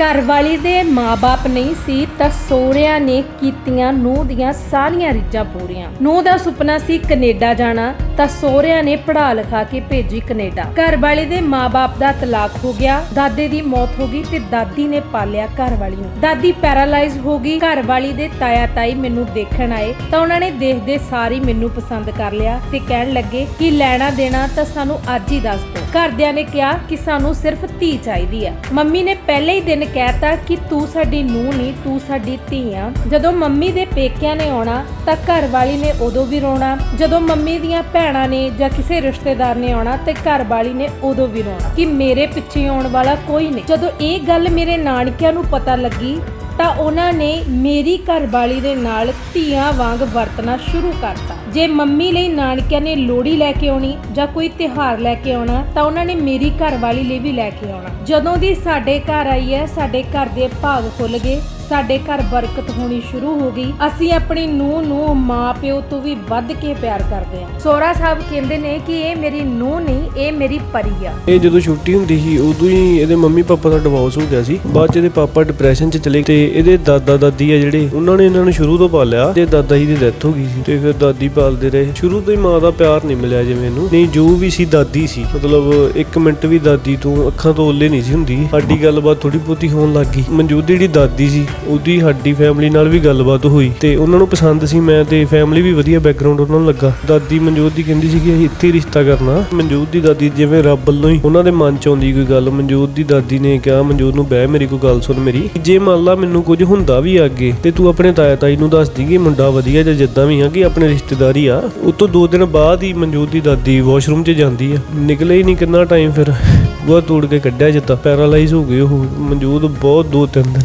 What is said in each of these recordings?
ਘਰਵਾਲੀ ਦੇ ਮਾਪੇ ਨਹੀਂ ਸੀ, ਤਾਂ ਸੋਹਰਿਆਂ ਨੇ ਕੀਤੀਆਂ ਨੂੰਹ ਦੀਆਂ ਸਾਰੀਆਂ ਰੀਝਾਂ ਪੂਰੀਆਂ। ਨੂੰਹ ਦਾ ਸੁਪਨਾ ਸੀ ਕੈਨੇਡਾ ਜਾਣਾ, ਤਾਂ ਸੋਹਰਿਆਂ ਨੇ ਪੜਾ ਲਿਖਾ ਕੇ ਭੇਜੀ ਕੈਨੇਡਾ। ਘਰਵਾਲੀ ਦੇ ਮਾਪੇ ਦਾ ਤਲਾਕ ਹੋ ਗਿਆ, ਦਾਦੇ ਦੀ ਮੌਤ ਹੋ ਗਈ ਤੇ ਦਾਦੀ ਨੇ ਪਾਲਿਆ ਘਰਵਾਲੀ ਨੂੰ। ਦਾਦੀ ਪੈਰਾਲਾਈਜ਼ ਹੋ ਗਈ, ਘਰਵਾਲੀ ਦੇ ਤਾਇਆ ਤਾਈ ਮੈਨੂੰ ਦੇਖਣ ਆਏ, ਤਾਂ ਉਹਨਾਂ ਨੇ ਦੇਖਦੇ ਸਾਰੀ ਮੈਨੂੰ ਪਸੰਦ ਕਰ ਲਿਆ ਤੇ ਕਹਿਣ ਲੱਗੇ ਕਿ ਲੈਣਾ ਦੇਣਾ ਤਾਂ ਸਾਨੂੰ ਅੱਜ ਹੀ ਦੱਸ ਦਿਓ। ਘਰਦਿਆਂ ਨੇ ਕਿਹਾ ਕਿ ਸਾਨੂੰ ਸਿਰਫ ਧੀ ਚਾਹੀਦੀ ਆ। ਮੰਮੀ ਨੇ ਪਹਿਲੇ ਹੀ ਦਿਨ ਕਹਿਤਾ ਕਿ ਤੂੰ ਸਾਡੀ ਨੂੰਹ ਨਹੀਂ ਤੂੰ ਸਾਡੀ ਧੀ ਆ। ਜਦੋਂ ਮੰਮੀ ਦੇ ਪੇਕਿਆਂ ਨੇ ਆਉਣਾ, ਤਾਂ ਘਰ ਵਾਲੀ ਨੇ ਉਦੋਂ ਵੀ ਰੋਣਾ। ਜਦੋਂ ਮੰਮੀ ਦੀਆਂ ਭੈਣਾਂ ਨੇ ਜਾਂ ਕਿਸੇ ਰਿਸ਼ਤੇਦਾਰ ਨੇ ਆਉਣਾ, ਤੇ ਘਰ ਵਾਲੀ ਨੇ ਉਦੋਂ ਵੀ ਰੋਣਾ। ਕਿ ਮੇਰੇ ਪਿੱਛੇ ਆਉਣ ਵਾਲਾ ਕੋਈ ਨਹੀਂ। ਜਦੋਂ ਇਹ ਗੱਲ ਮੇਰੇ ਨਾਨਕਿਆਂ ਨੂੰ ਪਤਾ ਲੱਗੀ, ਤਾਂ ਉਹਨਾਂ ਨੇ ਮੇਰੀ ਘਰਵਾਲੀ ਦੇ ਨਾਲ ਧੀਆਂ ਵਾਂਗ ਵਰਤਣਾ ਸ਼ੁਰੂ ਕਰਤਾ। ਜੇ ਮੰਮੀ ਲਈ ਨਾਨਕਿਆਂ ਨੇ ਲੋੜੀ ਲੈ ਕੇ ਆਉਣੀ ਜਾਂ ਕੋਈ ਤਿਹਾਰ ਲੈ ਕੇ ਆਉਣਾ, ਤਾਂ ਉਹਨਾਂ ਨੇ ਮੇਰੀ ਘਰਵਾਲੀ ਲਈ ਵੀ ਲੈ ਕੇ ਆਉਣਾ। ਜਦੋਂ ਦੀ ਸਾਡੇ ਘਰ ਆਈ ਹੈ ਸਾਡੇ ਘਰ ਦੇ ਭਾਗ ਖੁੱਲ ਗਏ। ਸਾਡੇ ਘਰ ਬਰਕਤ ਹੋਣੀ ਸ਼ੁਰੂ ਹੋ ਗਈ। ਅਸੀਂ ਆਪਣੀ ਨੂੰਹ ਨੂੰ ਮਾਂ ਪਿਓ ਤੋਂ ਵੀ ਵੱਧ ਕੇ ਪਿਆਰ ਕਰਦੇ ਹਾਂ। ਸੋਹਰਾ ਸਾਹਿਬ ਕਹਿੰਦੇ ਨੇ ਕਿ ਇਹ ਮੇਰੀ ਨੂੰਹ ਨਹੀਂ, ਇਹ ਮੇਰੀ ਪਰੀ ਆ। ਇਹ ਜਦੋਂ ਛੁੱਟੀ ਹੁੰਦੀ ਸੀ, ਉਦੋਂ ਹੀ ਇਹਦੇ ਮੰਮੀ ਪਾਪਾ ਦਾ ਡਿਵੋਰਸ ਹੋ ਗਿਆ ਸੀ। ਬਾਅਦ ਚ ਇਹਦੇ ਪਾਪਾ ਡਿਪਰੈਸ਼ਨ ਚ ਚਲੇ ਤੇ ਇਹਦੇ ਦਾਦਾ ਦਾਦੀ ਆ ਜਿਹੜੇ, ਉਹਨਾਂ ਨੇ ਇਹਨਾਂ ਨੂੰ ਸ਼ੁਰੂ ਤੋਂ ਪਾਲਿਆ ਤੇ ਦਾਦਾ ਜੀ ਦੀ ਡੈਥ ਹੋ ਗਈ ਸੀ। ਤੇ ਫਿਰ ਦਾਦੀ ਪਾਲਦੇ ਰਹੇ। ਸ਼ੁਰੂ ਤੋਂ ਹੀ ਮਾਂ ਦਾ ਪਿਆਰ ਨਹੀਂ ਮਿਲਿਆ ਜਿਵੇਂ ਇਹਨੂੰ। ਨਹੀਂ, ਜੋ ਵੀ ਸੀ ਦਾਦੀ ਸੀ। ਮਤਲਬ ਇੱਕ ਮਿੰਟ ਵੀ ਦਾਦੀ ਤੋਂ ਅੱਖਾਂ ਤੋਂ ਓਲੇ ਨਹੀਂ ਸੀ ਹੁੰਦੀ। ਸਾਡੀ ਗੱਲਬਾਤ ਥੋੜੀ ਬਹੁਤੀ ਹੋਣ ਲੱਗ ਗਈ। ਮਨਜੂਦ ਜਿਹੜੀ ਦਾਦੀ ਸੀ ਉਹਦੀ ਸਾਡੀ ਫੈਮਿਲੀ ਨਾਲ ਵੀ ਗੱਲਬਾਤ ਹੋਈ ਤੇ ਉਹਨਾਂ ਨੂੰ ਪਸੰਦ ਸੀ ਮੈਂ ਤੇ ਫੈਮਿਲੀ ਵੀ ਵਧੀਆ ਬੈਕਗ੍ਰਾਉਂਡ ਉਹਨਾਂ ਨੂੰ ਲੱਗਾ। ਦਾਦੀ ਮਨਜੂਦ ਦੀ ਕਹਿੰਦੀ ਸੀ ਕਿ ਅਸੀਂ ਇੱਥੇ ਰਿਸ਼ਤਾ ਕਰਨਾ। ਮਨਜੂਦ ਦੀ ਦਾਦੀ ਜਿਵੇਂ ਰੱਬ ਵੱਲੋਂ ਹੀ ਉਹਨਾਂ ਦੇ ਮਨ ਚ ਆਉਂਦੀ ਕੋਈ ਗੱਲ ਮਨਜੂਦ ਦੀ ਦਾਦੀ ਨੇ ਕਿਹਾ ਮਨਜੂਦ ਨੂੰ ਬਹਿ ਮੇਰੀ, ਕੋਈ ਗੱਲ ਸੁਣ ਮੇਰੀ। ਜੇ ਮੰਨ ਲਾ ਮੈਨੂੰ ਕੁਝ ਹੁੰਦਾ ਵੀ ਅੱਗੇ ਤੇ ਤੂੰ ਆਪਣੇ ਤਾਇਆ ਤਾਈ ਨੂੰ ਦੱਸ ਦੀ ਕਿ ਮੁੰਡਾ ਵਧੀਆ ਜਾਂ ਜਿੱਦਾਂ ਵੀ ਆ, ਕਿ ਆਪਣੇ ਰਿਸ਼ਤੇਦਾਰੀ ਆ। ਉਹ ਤੋਂ ਦੋ ਦਿਨ ਬਾਅਦ ਹੀ ਮਨਜੂਦ ਦੀ ਦਾਦੀ ਵਾਸ਼ਰੂਮ 'ਚ ਜਾਂਦੀ ਆ। ਨਿਕਲੇ ਹੀ ਨਹੀਂ ਕਿੰਨਾ ਟਾਈਮ ਫਿਰ। ਬੂਹਾ ਤੋੜ ਕੇ ਕੱਢਿਆ ਜਿੱਦਾਂ। ਪੈਰਾਲਾਈਜ਼ ਹੋ ਗਏ ਉਹ। ਮਨਜੂਦ ਬਹੁਤ ਦੋ ਤਿੰਨ ਦਿਨ।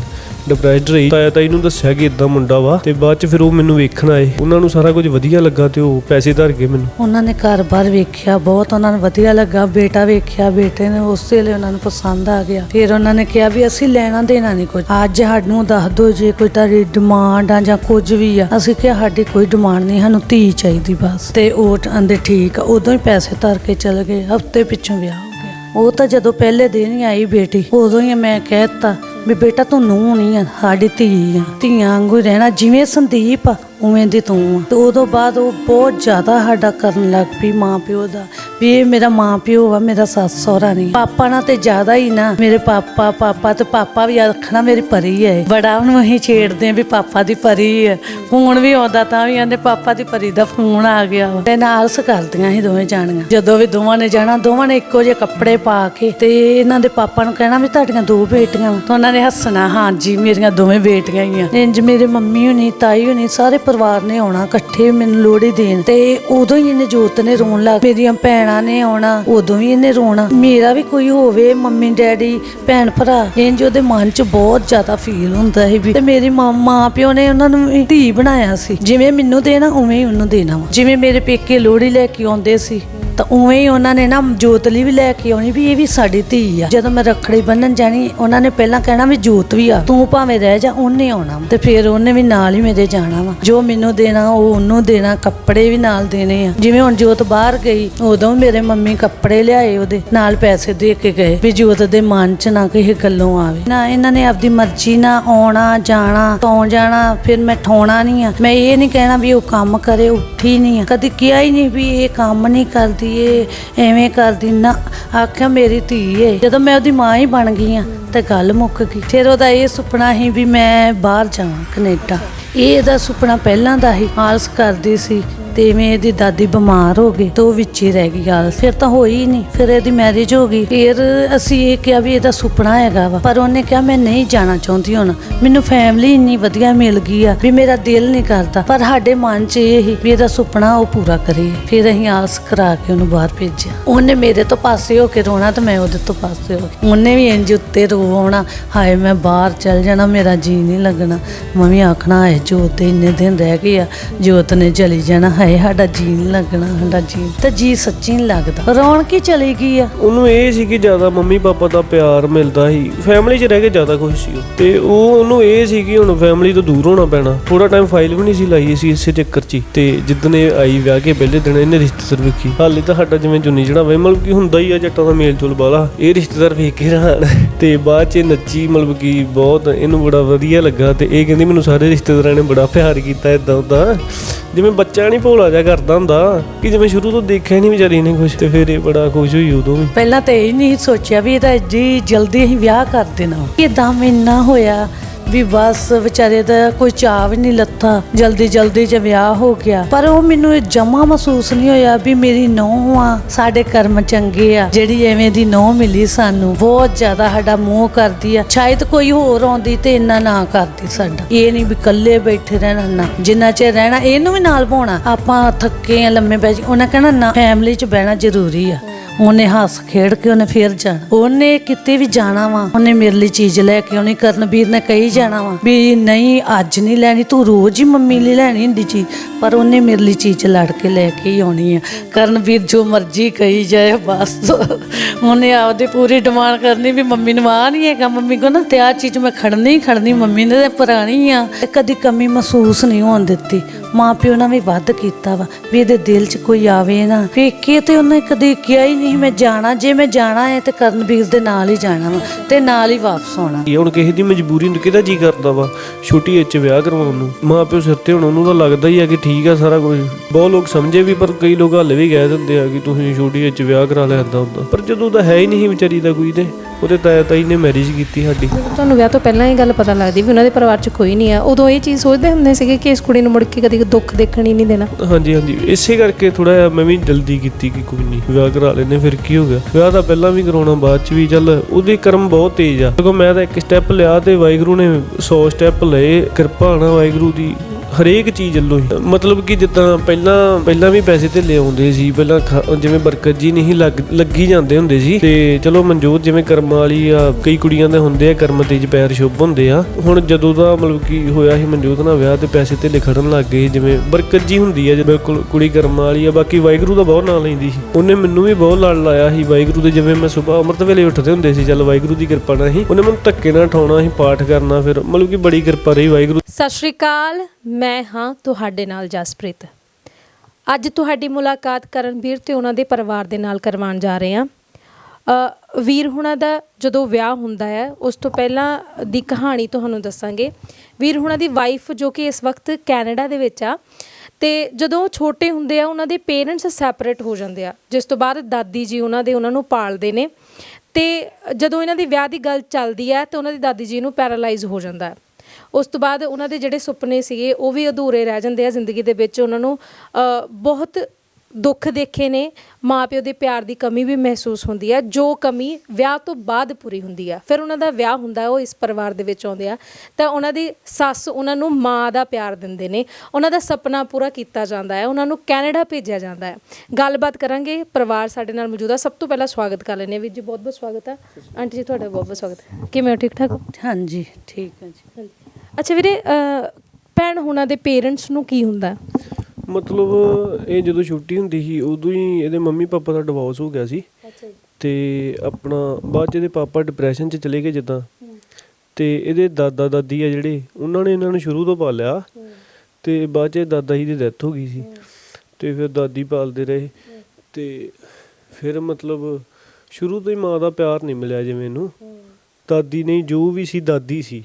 ਡਿਪਰੈਸਡ ਰਹੀ। ਤਾਇਆ ਤਾਈ ਨੂੰ ਦੱਸਿਆ ਕਿ ਇਦਾਂ ਮੁੰਡਾ ਵਾ ਤੇ ਬਾਅਦ ਚ ਫਿਰ ਉਹ ਮੈਨੂੰ ਵੇਖਣ ਆਏ। ਉਹਨਾਂ ਨੂੰ ਸਾਰਾ ਕੁਝ ਵਧੀਆ ਲੱਗਾ ਤੇ ਉਹ ਪੈਸੇ ਧਰ ਗਏ ਮੈਨੂੰ। ਉਹਨਾਂ ਨੇ ਘਰ-ਬਾਰ ਵੇਖਿਆ, ਬਹੁਤ ਉਹਨਾਂ ਨੂੰ ਵਧੀਆ ਲੱਗਾ। ਬੇਟਾ ਵੇਖਿਆ, ਬੇਟੇ ਨੇ ਉਸੇ ਵੇਲੇ ਉਹਨਾਂ ਨੂੰ ਪਸੰਦ ਆ ਗਿਆ। ਫਿਰ ਉਹਨਾਂ ਨੇ ਕਿਹਾ ਵੀ ਅਸੀਂ ਲੈਣਾ ਦੇਣਾ ਨਹੀਂ ਕੁਝ। ਅੱਜ ਸਾਨੂੰ ਦੱਸ ਦਿਓ ਜੇ ਕੋਈ ਤੁਹਾਡੀ ਡਿਮਾਂਡ ਆ ਜਾਂ ਕੁਝ ਵੀ ਆ। ਅਸੀਂ ਕਿਹਾ ਸਾਡੀ ਕੋਈ ਡਿਮਾਂਡ ਨਹੀਂ, ਸਾਨੂੰ ਧੀ ਚਾਹੀਦੀ ਬਸ। ਤੇ ਉਹ ਕਹਿੰਦੇ ਠੀਕ ਆ। ਉਦੋਂ ਹੀ ਪੈਸੇ ਧਰ ਕੇ ਚਲੇ ਗਏ। ਹਫ਼ਤੇ ਪਿੱਛੋਂ ਵਿਆਹ ਹੋ ਗਿਆ। ਉਹ ਤਾਂ ਜਦੋਂ ਪਹਿਲੇ ਦਿਨ ਹੀ ਆਈ ਬੇਟੀ, ਉਦੋਂ ਹੀ ਮੈਂ ਕਹਿਤਾ ਵੀ ਬੇਟਾ ਤੂੰ ਨੂੰ ਨਹੀਂ ਆ, ਸਾਡੀ ਧੀ ਆ। ਧੀਆਂ ਵਾਂਗੂ ਹੀ ਰਹਿਣਾ, ਜਿਵੇਂ ਸੰਦੀਪ ਆ। ਉਵੇਂ ਦੀ ਤੂੰ ਆ। ਤੇ ਉਦੋਂ ਬਾਅਦ ਉਹ ਬਹੁਤ ਜ਼ਿਆਦਾ ਸਾਡਾ ਕਰਨ ਲੱਗ ਪਈ ਮਾਂ ਪਿਓ ਦਾ। ਵੀ ਇਹ ਮੇਰਾ ਮਾਂ ਪਿਓ ਆ, ਮੇਰਾ ਸੱਸ ਸਹੁਰਾ ਨਹੀਂ। ਪਾਪਾ ਨਾਲ ਤੇ ਜ਼ਿਆਦਾ ਹੀ ਨਾ। ਮੇਰੇ ਪਾਪਾ ਪਾਪਾ ਤੇ ਪਾਪਾ ਵੀ ਆਖਣਾ ਮੇਰੀ ਪਰੀ ਹੈ ਬੜਾ ਉਹਨੂੰ ਅਸੀਂ ਛੇੜਦੇ ਆ ਵੀ ਪਾਪਾ ਦੀ ਪਰੀ ਹੈ ਫੋਨ ਵੀ ਆਉਂਦਾ ਤਾਂ ਵੀ ਕਹਿੰਦੇ ਪਾਪਾ ਦੀ ਪਰੀ ਦਾ ਫੋਨ ਆ ਗਿਆ ਤੇ ਨਾਲਸ ਕਰਦੀਆਂ ਸੀ ਦੋਵੇਂ ਜਾਣੀਆਂ। ਜਦੋਂ ਵੀ ਦੋਵਾਂ ਨੇ ਜਾਣਾ, ਦੋਵਾਂ ਨੇ ਇੱਕੋ ਜਿਹੇ ਕੱਪੜੇ ਪਾ ਕੇ ਤੇ ਇਹਨਾਂ ਦੇ ਪਾਪਾ ਨੂੰ ਕਹਿਣਾ ਵੀ ਤੁਹਾਡੀਆਂ ਦੋ ਬੇਟੀਆਂ ਤਾਂ ਉਹਨਾਂ ਨੇ ਹੱਸਣਾ ਹਾਂਜੀ ਮੇਰੀਆਂ ਦੋਵੇਂ ਬੇਟੀਆਂ ਹੀ ਆ। ਇੰਜ ਮੇਰੇ ਮੰਮੀ ਹੁਣੀ, ਤਾਈ ਹੁਣੀ ਸਾਰੇ ਪਰਿਵਾਰ ਨੇ ਆਉਣਾ, ਇਕੱਠੇ ਮੈਨੂੰ ਲੋਹੜੀ ਦੇਣ ਤੇ ਉਦੋਂ ਹੀ ਇਹਨੇ ਜੋਤ ਨੇ ਰੋਣ ਲੱਗ ਮੇਰੀਆਂ ਭੈਣਾਂ ਨੇ ਆਉਣਾ, ਉਦੋਂ ਵੀ ਇਹਨੇ ਰੋਣਾ। ਮੇਰਾ ਵੀ ਕੋਈ ਹੋਵੇ ਮੰਮੀ, ਡੈਡੀ, ਭੈਣ, ਭਰਾ ਇੰਜ ਉਹਦੇ ਮਨ 'ਚ ਬਹੁਤ ਜ਼ਿਆਦਾ ਫੀਲ ਹੁੰਦਾ ਸੀ ਵੀ ਤੇ ਮੇਰੀ ਮਾਂ ਮਾਂ ਪਿਓ ਨੇ ਉਹਨਾਂ ਨੂੰ ਧੀ ਬਣਾਇਆ ਸੀ। ਜਿਵੇਂ ਮੈਨੂੰ ਦੇਣਾ, ਉਵੇਂ ਹੀ ਉਹਨੂੰ ਦੇਣਾ ਵਾ। ਜਿਵੇਂ ਮੇਰੇ ਪੇਕੇ ਲੋਹੜੀ ਲੈ ਕੇ ਆਉਂਦੇ ਸੀ ਤਾਂ ਉਵੇਂ ਹੀ ਉਹਨਾਂ ਨੇ ਨਾ ਜੋਤ ਲਈ ਵੀ ਲੈ ਕੇ ਆਉਣੀ ਵੀ ਇਹ ਵੀ ਸਾਡੀ ਧੀ ਆ। ਜਦੋਂ ਮੈਂ ਰੱਖੜੀ ਬੰਨਣ ਜਾਣੀ, ਉਹਨਾਂ ਨੇ ਪਹਿਲਾਂ ਕਹਿਣਾ ਵੀ ਜੋਤ ਵੀ ਆ, ਤੂੰ ਭਾਵੇਂ ਰਹਿ ਜਾ, ਉਹਨੇ ਆਉਣਾ ਤੇ ਫਿਰ ਉਹਨੇ ਵੀ ਨਾਲ ਹੀ ਮੇਰੇ ਜਾਣਾ ਵਾ। ਜੋ ਮੈਨੂੰ ਦੇਣਾ, ਉਹ ਉਹਨੂੰ ਦੇਣਾ, ਕੱਪੜੇ ਵੀ ਨਾਲ ਦੇਣੇ ਆ। ਜਿਵੇਂ ਹੁਣ ਜੋਤ ਬਾਹਰ ਗਈ, ਉਦੋਂ ਮੇਰੇ ਮੰਮੀ ਕੱਪੜੇ ਲਿਆਏ ਉਹਦੇ, ਨਾਲ ਪੈਸੇ ਦੇ ਕੇ ਗਏ। ਵੀ ਜੋਤ ਦੇ ਮਨ 'ਚ ਨਾ ਕਿਸੇ ਗੱਲੋਂ ਆਵੇ। ਨਾ ਇਹਨਾਂ ਨੇ ਆਪਦੀ ਮਰਜ਼ੀ ਨਾਲ ਆਉਣਾ, ਜਾਣਾ ਤੋਂ ਜਾਣਾ, ਫਿਰ ਮੈਂ ਠੋਣਾ ਨਹੀਂ ਆ। ਮੈਂ ਇਹ ਨਹੀਂ ਕਹਿਣਾ ਵੀ ਉਹ ਕੰਮ ਕਰੇ, ਉੱਠੀ ਨਹੀਂ ਆ। ਕਦੀ ਕਿਹਾ ਹੀ ਨਹੀਂ ਵੀ ਇਹ ਕੰਮ ਨਹੀਂ ਕਰਦੀ। ਇਹ ਐਵੇਂ ਕਰਦੀ ਨਾ। ਆਖਿਆ, ਮੇਰੀ ਧੀ ਏ ਜਦੋਂ ਮੈਂ ਉਹਦੀ ਮਾਂ ਹੀ ਬਣ ਗਈ ਆ, ਤੇ ਗੱਲ ਮੁੱਕ ਗਈ। ਫਿਰ ਉਹਦਾ ਇਹ ਸੁਪਨਾ ਸੀ ਵੀ ਮੈਂ ਬਾਹਰ ਜਾਵਾਂ ਕੈਨੇਡਾ। ਇਹ ਇਹਦਾ ਸੁਪਨਾ ਪਹਿਲਾਂ ਦਾ ਹੀ ਆਲਸ ਕਰਦੀ ਸੀ। ਤੇ ਮੈਂ ਇਹਦੀ ਦਾਦੀ ਬਿਮਾਰ ਹੋ ਗਈ ਤੇ ਉਹ ਵਿੱਚ ਹੀ ਰਹਿ ਗਈ ਆਲਸ ਫਿਰ ਤਾਂ ਹੋਈ ਹੀ ਨਹੀਂ। ਫਿਰ ਇਹਦੀ ਮੈਰਿਜ ਹੋ ਗਈ। ਫਿਰ ਅਸੀਂ ਇਹ ਕਿਹਾ ਵੀ ਇਹਦਾ ਸੁਪਨਾ ਹੈਗਾ ਵਾ। ਪਰ ਉਹਨੇ ਕਿਹਾ, ਮੈਂ ਨਹੀਂ ਜਾਣਾ ਚਾਹੁੰਦੀ ਹੁਣ। ਮੈਨੂੰ ਫੈਮਿਲੀ ਇੰਨੀ ਵਧੀਆ ਮਿਲ ਗਈ ਆ ਵੀ ਮੇਰਾ ਦਿਲ ਨਹੀਂ ਕਰਦਾ। ਪਰ ਸਾਡੇ ਮਨ 'ਚ ਇਹ ਹੀ ਵੀ ਇਹਦਾ ਸੁਪਨਾ ਉਹ ਪੂਰਾ ਕਰੇ। ਫਿਰ ਅਸੀਂ ਆਲਸ ਕਰਾ ਕੇ ਉਹਨੂੰ ਬਾਹਰ ਭੇਜਿਆ। ਉਹਨੇ ਮੇਰੇ ਤੋਂ ਪਾਸੇ ਹੋ ਕੇ ਰੋਣਾ ਤੇ ਮੈਂ ਉਹਦੇ ਤੋਂ ਪਾਸੇ ਹੋ ਕੇ। ਉਹਨੇ ਵੀ ਇੰਜ ਉੱਤੇ ਰੋ ਆਉਣਾ। ਹਾਏ, ਮੈਂ ਬਾਹਰ ਚੱਲ ਜਾਣਾ, ਮੇਰਾ ਜੀ ਨਹੀਂ ਲੱਗਣਾ। ਮੰਮੀ ਆਖਣਾ ਹੈ ਜੋਤ ਦੇ ਇੰਨੇ ਦਿਨ ਰਹਿ ਗਏ ਆ। ਜੋਤ ਨੇ ਚਲੀ ਜਾਣਾ। ਹਾਏ, ਸਾਡਾ ਜੀ ਨਹੀਂ ਲੱਗਣਾ, ਸਾਡਾ ਜੀ ਤੇ ਜੀ ਸੱਚੀ ਨਹੀਂ ਲੱਗਦਾ। ਰੌਣਕ ਹੀ ਚਲੀ ਗਈ ਆ। ਉਹਨੂੰ ਇਹ ਸੀ ਕਿ ਜ਼ਿਆਦਾ ਮੰਮੀ ਪਾਪਾ ਦਾ ਪਿਆਰ ਮਿਲਦਾ ਸੀ। ਫੈਮਿਲੀ 'ਚ ਰਹਿ ਕੇ ਜ਼ਿਆਦਾ ਖੁਸ਼ ਸੀ ਉਹ। ਤੇ ਉਹ ਉਹਨੂੰ ਇਹ ਸੀ ਕਿ ਹੁਣ ਫੈਮਿਲੀ ਤੋਂ ਦੂਰ ਹੋਣਾ ਪੈਣਾ। ਥੋੜਾ ਟਾਈਮ ਫਾਈਲ ਵੀ ਨਹੀਂ ਸੀ ਲਾਈ ਸੀ ਇਸੇ ਚੱਕਰ 'ਚ ਹੀ। ਤੇ ਜਿੱਦਣ ਇਹ ਆਈ ਵਿਆਹ ਕੇ ਪਹਿਲੇ ਦਿਨ ਇਹਨੇ ਰਿਸ਼ਤੇਦਾਰ ਵੇਖੀ। ਹਾਲੇ ਤਾਂ ਸਾਡਾ ਜਿਵੇਂ ਜੁਨੀ ਜਿਹੜਾ ਵੇ ਮਤਲਬ ਕਿ ਹੁੰਦਾ ਹੀ ਆ ਜੱਟਾਂ ਦਾ ਮੇਲ ਜੋਲ ਵਾਲਾ। ਇਹ ਰਿਸ਼ਤੇਦਾਰ ਵੇਖ ਕੇ ਰਹਿਣ ਤੇ ਬਾਅਦ 'ਚ ਇਹ ਨੱਚੀ, ਮਤਲਬ ਕਿ ਬਹੁਤ ਇਹਨੂੰ ਬੜਾ ਵਧੀਆ ਲੱਗਾ। ਤੇ ਇਹ ਕਹਿੰਦੀ ਮੈਨੂੰ ਸਾਰੇ ਰਿਸ਼ਤੇਦਾਰਾਂ ਨੇ ਬੜਾ ਪਿਆਰ ਕੀਤਾ ਇਦਾਂ ਉਦਾਂ ਜਿਵੇਂ ਬੱਚਾ ਨਹੀਂ ਭੋਲਾ ਜਿਹਾ ਕਰਦਾ ਹੁੰਦਾ ਕਿ ਜਿਵੇਂ ਸ਼ੁਰੂ ਤੋਂ ਦੇਖਿਆ ਨਹੀਂ ਵਿਚਾਰੀ ਨੇ ਕੁਝ ਤੇ ਫਿਰ ਇਹ ਬੜਾ ਖੁਸ਼ ਹੋਈ ਉਦੋਂ ਵੀ। ਪਹਿਲਾਂ ਤਾਂ ਇਹ ਨਹੀਂ ਸੋਚਿਆ ਵੀ ਇਹਦਾ ਜੀ ਜਲਦੀ ਹੀ ਵਿਆਹ ਕਰ ਦੇਣਾ। ਕਿਦਾਂ ਇੰਨਾ ਹੋਇਆ ਵੀ ਬਸ ਵਿਚਾਰੇ ਦਾ ਕੋਈ ਚਾਅ ਵੀ ਨਹੀਂ ਲੱਥਾ। ਜਲਦੀ ਜਲਦੀ ਚ ਵਿਆਹ ਹੋ ਗਿਆ। ਪਰ ਉਹ ਮੈਨੂੰ ਇਹ ਜਮਾ ਮਹਿਸੂਸ ਨਹੀਂ ਹੋਇਆ ਵੀ ਮੇਰੀ ਨੂੰਹ ਆ, ਸਾਡੇ ਕਰਮ ਚੰਗੇ ਆ। ਜਿਹੜੀ ਐਵੇਂ ਦੀ ਨੂੰਹ ਮਿਲੀ ਸਾਨੂੰ, ਬਹੁਤ ਜ਼ਿਆਦਾ ਸਾਡਾ ਮੋਹ ਕਰਦੀ ਆ। ਸ਼ਾਇਦ ਕੋਈ ਹੋਰ ਆਉਂਦੀ ਤੇ ਇੰਨਾ ਨਾ ਕਰਦੀ ਸਾਡਾ। ਇਹ ਨਹੀਂ ਵੀ ਇਕੱਲੇ ਬੈਠੇ ਰਹਿਣਾ ਨਾ। ਜਿੰਨਾ ਚਿਰ ਰਹਿਣਾ, ਇਹਨੂੰ ਵੀ ਨਾਲ ਪਾਉਣਾ ਆਪਾਂ ਥੱਕੇ ਆ, ਲੰਮੇ ਪੈ ਜੀ ਉਹਨਾਂ ਕਹਿਣਾ ਨਾ ਫੈਮਿਲੀ ਚ ਬਹਿਣਾ ਜ਼ਰੂਰੀ ਆ। ਉਹਨੇ ਹੱਸ ਖੇਡ ਕੇ ਉਹਨੇ ਫੇਰ ਜਾਣਾ। ਉਹਨੇ ਕਿਤੇ ਵੀ ਜਾਣਾ ਵਾ, ਉਹਨੇ ਮੇਰੇ ਲਈ ਚੀਜ਼ ਲੈ ਕੇ ਆਉਣੀ, ਕਰਨਵੀਰ ਨੇ ਕਹੀ ਜਾਣਾ ਵਾ ਵੀ ਨਹੀਂ, ਅੱਜ ਨਹੀਂ ਲੈਣੀ, ਤੂੰ ਰੋਜ਼ ਹੀ ਮੰਮੀ ਲਈ ਲੈਣੀ ਹੁੰਦੀ ਚੀਜ਼, ਪਰ ਉਹਨੇ ਮੇਰੇ ਲਈ ਚੀਜ਼ ਲੜ ਕੇ ਲੈ ਕੇ ਹੀ ਆਉਣੀ ਆ। ਕਰਨਵੀਰ ਜੋ ਮਰਜ਼ੀ ਕਹੀ ਜਾਏ, ਬਸ। ਉਹਨੇ ਆਪਦੀ ਪੂਰੀ ਡਿਮਾਂਡ ਕਰਨੀ ਵੀ ਮੰਮੀ ਨੂੰ ਆ ਨਹੀਂ ਹੈਗਾ, ਮੰਮੀ ਕੋ ਨਾ ਤੇ ਆ ਚੀਜ਼ ਮੈਂ ਖੜਨੀ ਖੜਨੀ, ਮੰਮੀ ਨੇ ਤੇ ਪੁਰਾਣੀ ਆ। ਕਦੀ ਕਮੀ ਮਹਿਸੂਸ ਨਹੀਂ ਹੋਣ ਦਿੱਤੀ। ਮਾਂ ਪਿਓ ਨੇ ਵੀ ਵੱਧ ਕੀਤਾ ਵਾ ਵੀ ਇਹਦੇ ਦਿਲ 'ਚ ਕੋਈ ਆਵੇ ਨਾ। ਪੇਕੇ ਤੇ ਉਹਨੇ ਕਦੀ ਕਿਹਾ ਹੀ ਨਹੀਂ ਮੈਂ ਜਾਣਾ ਜੇ ਮੈਂ ਜਾਣਾ ਹੈ ਤੇ ਕਰਨਵੀਰ ਦੇ ਨਾਲ ਹੀ ਜਾਣਾ ਵਾ ਤੇ ਨਾਲ ਹੀ ਵਾਪਸ ਆਉਣਾ। ਇਹ ਹੁਣ ਕਿਸੇ ਦੀ ਮਜਬੂਰੀ ਹੁੰਦੀ ਕਿਹਦਾ ਜੀ ਕਰਦਾ ਵਾ? ਛੋਟੀ ਏਜ 'ਚ ਵਿਆਹ ਕਰਵਾਉਣ ਨੂੰ। ਮਾਂ ਪਿਓ ਸਿਰ ਤੇ ਹੁਣ ਉਹਨੂੰ ਤਾਂ ਲੱਗਦਾ ਹੀ ਆ ਕਿ ਠੀਕ ਆ ਸਾਰਾ ਕੁਝ। ਬਹੁਤ ਲੋਕ ਸਮਝੇ ਵੀ ਪਰ ਕਈ ਲੋਕ ਹਾਲੇ ਵੀ ਕਹਿ ਦਿੰਦੇ ਆ ਕਿ ਤੁਸੀਂ ਛੋਟੀ ਏਜ 'ਚ ਵਿਆਹ ਕਰਾ ਲਿਆ ਏਦਾਂ ਹੁੰਦਾ। ਪਰ ਜਦੋਂ ਦਾ ਹੈ ਹੀ ਨਹੀਂ ਵਿਚਾਰੀ ਦਾ ਕੋਈ ਤੇ ਉਹਦੇ ਤਾਇਆ ਤਾਈ ਨੇ ਮੈਰਿਜ ਕੀਤੀ ਸਾਡੀ। ਤੁਹਾਨੂੰ ਵਿਆਹ ਤੋਂ ਪਹਿਲਾਂ ਇਹ ਗੱਲ ਪਤਾ ਲੱਗਦੀ ਵੀ ਉਹਨਾਂ ਦੇ ਪਰਿਵਾਰ 'ਚ ਕੋਈ ਨਹੀਂ ਆ ਉਦੋਂ ਇਹ ਚੀਜ਼ ਸੋਚਦੇ ਹੁੰਦੇ ਸੀਗੇ ਕਿ ਇਸ ਕੁੜੀ ਨੂੰ ਮੁੜ ਕੇ ਕਦੀ ਦੁੱਖ ਦੇਖਣ ਹੀ ਨਹੀਂ ਦੇਣਾ। ਹਾਂਜੀ ਹਾਂਜੀ। ਇਸੇ ਕਰਕੇ ਥੋੜਾ ਜਿਹਾ ਮੈਂ ਵੀ ਜਲਦੀ ਕੀਤੀ ਕਿ ਕੋਈ ਨਹੀਂ, ਵਿਆਹ ਕਰਾ ਲੈਨੇ ਫਿਰ ਕੀ ਹੋ ਗਿਆ? ਵਿਆਹ ਤਾਂ ਪਹਿਲਾਂ ਵੀ ਕਰਾਉਣਾ, ਬਾਅਦ ਚ ਵੀ ਚੱਲ, ਉਹਦੇ ਕਰਮ ਬਹੁਤ ਤੇਜ਼ ਆ। ਦੇਖੋ, ਮੈਂ ਤਾਂ ਇੱਕ ਸਟੈਪ ਲਿਆ ਤੇ ਵਾਹਿਗੁਰੂ ਨੇ 100 ਸਟੈਪ ਲਏ। ਕਿਰਪਾ ਨਾ ਵਾਹਿਗੁਰੂ ਦੀ ਹਰੇਕ ਚੀਜ਼ ਵੱਲੋਂ ਹੀ। ਮਤਲਬ ਕਿ ਜਿੱਦਾਂ ਪਹਿਲਾਂ ਪਹਿਲਾਂ ਵੀ ਪੈਸੇ ਤੇ ਲਿਆਉਂਦੇ ਸੀ, ਪਹਿਲਾਂ ਜਿਵੇਂ ਬਰਕਤ ਜੀ ਨਹੀਂ ਲੱਗੀ ਜਾਂਦੇ ਹੁੰਦੇ ਸੀ, ਤੇ ਚਲੋ ਮਨਜੋਤ ਜਿਵੇਂ ਕਰਮ ਵਾਲੀ ਆ, ਕਈ ਕੁੜੀਆਂ ਦੇ ਹੁੰਦੇ ਆ, ਕਰਮ ਤੇਜ ਪੈਰ ਸ਼ੁਭ ਹੁੰਦੇ ਆ। ਹੁਣ ਜਦੋਂ ਦਾ ਮਤਲਬ ਕਿ ਹੋਇਆ ਸੀ ਮਨਜੋਤ ਨਾਲ ਵਿਆਹ ਤੇ ਪੈਸੇ ਤੇ ਲਿਖੜਨ ਲੱਗ ਗਏ, ਜਿਵੇਂ ਬਰਕਤ ਜੀ ਹੁੰਦੀ ਆ ਜੇ ਬਿਲਕੁਲ ਕੁੜੀ ਕਰਮ ਵਾਲੀ ਆ, ਬਾਕੀ ਵਾਹਿਗੁਰੂ ਦਾ ਬਹੁਤ ਨਾਂ ਲੈਂਦੀ ਸੀ। ਉਹਨੇ ਮੈਨੂੰ ਵੀ ਬਹੁਤ ਲੜ ਲਾਇਆ ਸੀ, ਵਾਹਿਗੁਰੂ ਦੇ ਜਿਵੇਂ ਮੈਂ ਸਵੇਰ ਅੰਮ੍ਰਿਤ ਵੇਲੇ ਉੱਠਦੇ ਹੁੰਦੇ ਸੀ, ਚੱਲ ਵਾਹਿਗੁਰੂ ਦੀ ਕਿਰਪਾ ਨਾਲ ਹੀ, ਉਹਨੇ ਮੈਨੂੰ ਧੱਕੇ ਨਾਲ ਉਠਾਉਣਾ ਸੀ, ਪਾਠ ਕਰਨਾ, ਫਿਰ ਮਤਲਬ ਕਿ ਬੜੀ ਕਿਰਪਾ ਰਹੀ ਵਾਹਿਗੁਰੂ। ਸਤਿ ਸ਼੍ਰੀ ਅਕਾਲ ਮੈਂ ਹਾਂ ਤੁਹਾਡੇ ਨਾਲ ਜਸਪ੍ਰੀਤ। ਅੱਜ ਤੁਹਾਡੀ ਮੁਲਾਕਾਤ ਕਰਨਵੀਰ ਤੇ ਉਹਨਾਂ ਦੇ ਪਰਿਵਾਰ ਦੇ ਨਾਲ ਕਰਵਾਉਣ ਜਾ ਰਹੇ ਹਾਂ। ਵੀਰ ਹੁਣਾਂ ਦਾ ਜਦੋਂ ਵਿਆਹ ਹੁੰਦਾ ਹੈ, ਉਸ ਤੋਂ ਪਹਿਲਾਂ ਦੀ ਕਹਾਣੀ ਤੁਹਾਨੂੰ ਦੱਸਾਂਗੇ। ਵੀਰ ਹੁਣਾਂ ਦੀ ਵਾਈਫ ਜੋ ਕਿ ਇਸ ਵਕਤ ਕੈਨੇਡਾ ਦੇ ਵਿੱਚ ਆ, ਤੇ ਜਦੋਂ ਛੋਟੇ ਹੁੰਦੇ ਆ, ਉਹਨਾਂ ਦੇ ਪੇਰੈਂਟਸ ਸੈਪਰੇਟ ਹੋ ਜਾਂਦੇ ਆ। ਜਿਸ ਤੋਂ ਬਾਅਦ ਦਾਦੀ ਜੀ ਉਹਨਾਂ ਦੇ ਉਹਨਾਂ ਨੂੰ ਪਾਲਦੇ ਨੇ। ਤੇ ਜਦੋਂ ਇਹਨਾਂ ਦੀ ਵਿਆਹ ਦੀ ਗੱਲ ਚੱਲਦੀ ਹੈ, ਤੇ ਉਹਨਾਂ ਦੀ ਦਾਦੀ ਜੀ ਨੂੰ ਪੈਰਾਲਾਈਜ਼ ਹੋ ਜਾਂਦਾ ਹੈ। ਉਸ ਤੋਂ ਬਾਅਦ ਉਹਨਾਂ ਦੇ ਜਿਹੜੇ ਸੁਪਨੇ ਸੀਗੇ ਉਹ ਵੀ ਅਧੂਰੇ ਰਹਿ ਜਾਂਦੇ ਆ ਜ਼ਿੰਦਗੀ ਦੇ ਵਿੱਚ। ਉਹਨਾਂ ਨੂੰ ਬਹੁਤ ਦੁੱਖ ਦੇਖੇ ਨੇ ਮਾਪਿਓ ਦੇ ਪਿਆਰ ਦੀ ਕਮੀ ਵੀ ਮਹਿਸੂਸ ਹੁੰਦੀ ਹੈ ਜੋ ਕਮੀ ਵਿਆਹ ਤੋਂ ਬਾਅਦ ਪੂਰੀ ਹੁੰਦੀ ਆ। ਫਿਰ ਉਹਨਾਂ ਦਾ ਵਿਆਹ ਹੁੰਦਾ ਹੈ, ਉਹ ਇਸ ਪਰਿਵਾਰ ਦੇ ਵਿੱਚ ਆਉਂਦੇ ਆ। ਤਾਂ ਉਹਨਾਂ ਦੀ ਸੱਸ ਉਹਨਾਂ ਨੂੰ ਮਾਂ ਦਾ ਪਿਆਰ ਦਿੰਦੇ ਨੇ। ਉਹਨਾਂ ਦਾ ਸੁਪਨਾ ਪੂਰਾ ਕੀਤਾ ਜਾਂਦਾ ਹੈ ਉਹਨਾਂ ਨੂੰ ਕੈਨੇਡਾ ਭੇਜਿਆ ਜਾਂਦਾ ਹੈ ਗੱਲਬਾਤ ਕਰਾਂਗੇ ਪਰਿਵਾਰ ਸਾਡੇ ਨਾਲ ਮੌਜੂਦ ਆ। ਸਭ ਤੋਂ ਪਹਿਲਾਂ ਸਵਾਗਤ ਕਰ ਹਾਂ। ਵੀਰ ਜੀ ਬਹੁਤ ਬਹੁਤ ਸਵਾਗਤ ਹੈ ਆਂਟੀ ਜੀ ਤੁਹਾਡਾ ਬਹੁਤ ਬਹੁਤ ਸਵਾਗਤ। ਹੈ ਕਿਵੇਂ ਹੋ? ਠੀਕ ਠਾਕ ਹੋ? ਹਾਂਜੀ ਠੀਕ ਹੈ ਜੀ। ਹਾਂਜੀ। ਅੱਛਾ ਵੀਰੇ ਭੈਣ ਹੁਣਾਂ ਦੇ ਪੇਰੈਂਟਸ ਨੂੰ ਕੀ ਹੁੰਦਾ? ਮਤਲਬ ਇਹ ਜਦੋਂ ਛੁੱਟੀ ਹੁੰਦੀ ਸੀ ਉਦੋਂ ਹੀ ਇਹਦੇ ਮੰਮੀ ਪਾਪਾ ਦਾ ਡਿਵੋਰਸ ਹੋ ਗਿਆ ਸੀ। ਤੇ ਆਪਣਾ ਬਾਅਦ ਚ ਇਹਦੇ ਪਾਪਾ ਡਿਪਰੈਸ਼ਨ ਚ ਚਲੇ ਗਏ ਜਿੱਦਾਂ। ਤੇ ਇਹਦੇ ਦਾਦਾ ਦਾਦੀ ਆ ਜਿਹੜੇ ਉਹਨਾਂ ਨੇ ਇਹਨਾਂ ਨੂੰ ਸ਼ੁਰੂ ਤੋਂ ਪਾਲਿਆ। ਤੇ ਬਾਅਦ ਚ ਦਾਦਾ ਜੀ ਦੀ ਡੈਥ ਹੋ ਗਈ ਸੀ। ਤੇ ਫਿਰ ਦਾਦੀ ਪਾਲਦੇ ਰਹੇ। ਤੇ ਫਿਰ ਮਤਲਬ ਸ਼ੁਰੂ ਤੋਂ ਹੀ ਮਾਂ ਦਾ ਪਿਆਰ ਨਹੀਂ ਮਿਲਿਆ ਜਿਵੇਂ ਇਹਨੂੰ। ਦਾਦੀ ਨੇ ਜੋ ਵੀ ਸੀ ਦਾਦੀ ਸੀ।